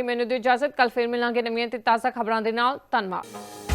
ਮੈਨੂੰ ਦਿਓ ਇਜਾਜ਼ਤ ਕੱਲ ਫਿਰ ਮਿਲਾਂਗੇ ਨਵੀਆਂ ਤੇ ਤਾਜ਼ਾ ਖਬਰਾਂ ਦੇ ਨਾਲ। ਧੰਨਵਾਦ।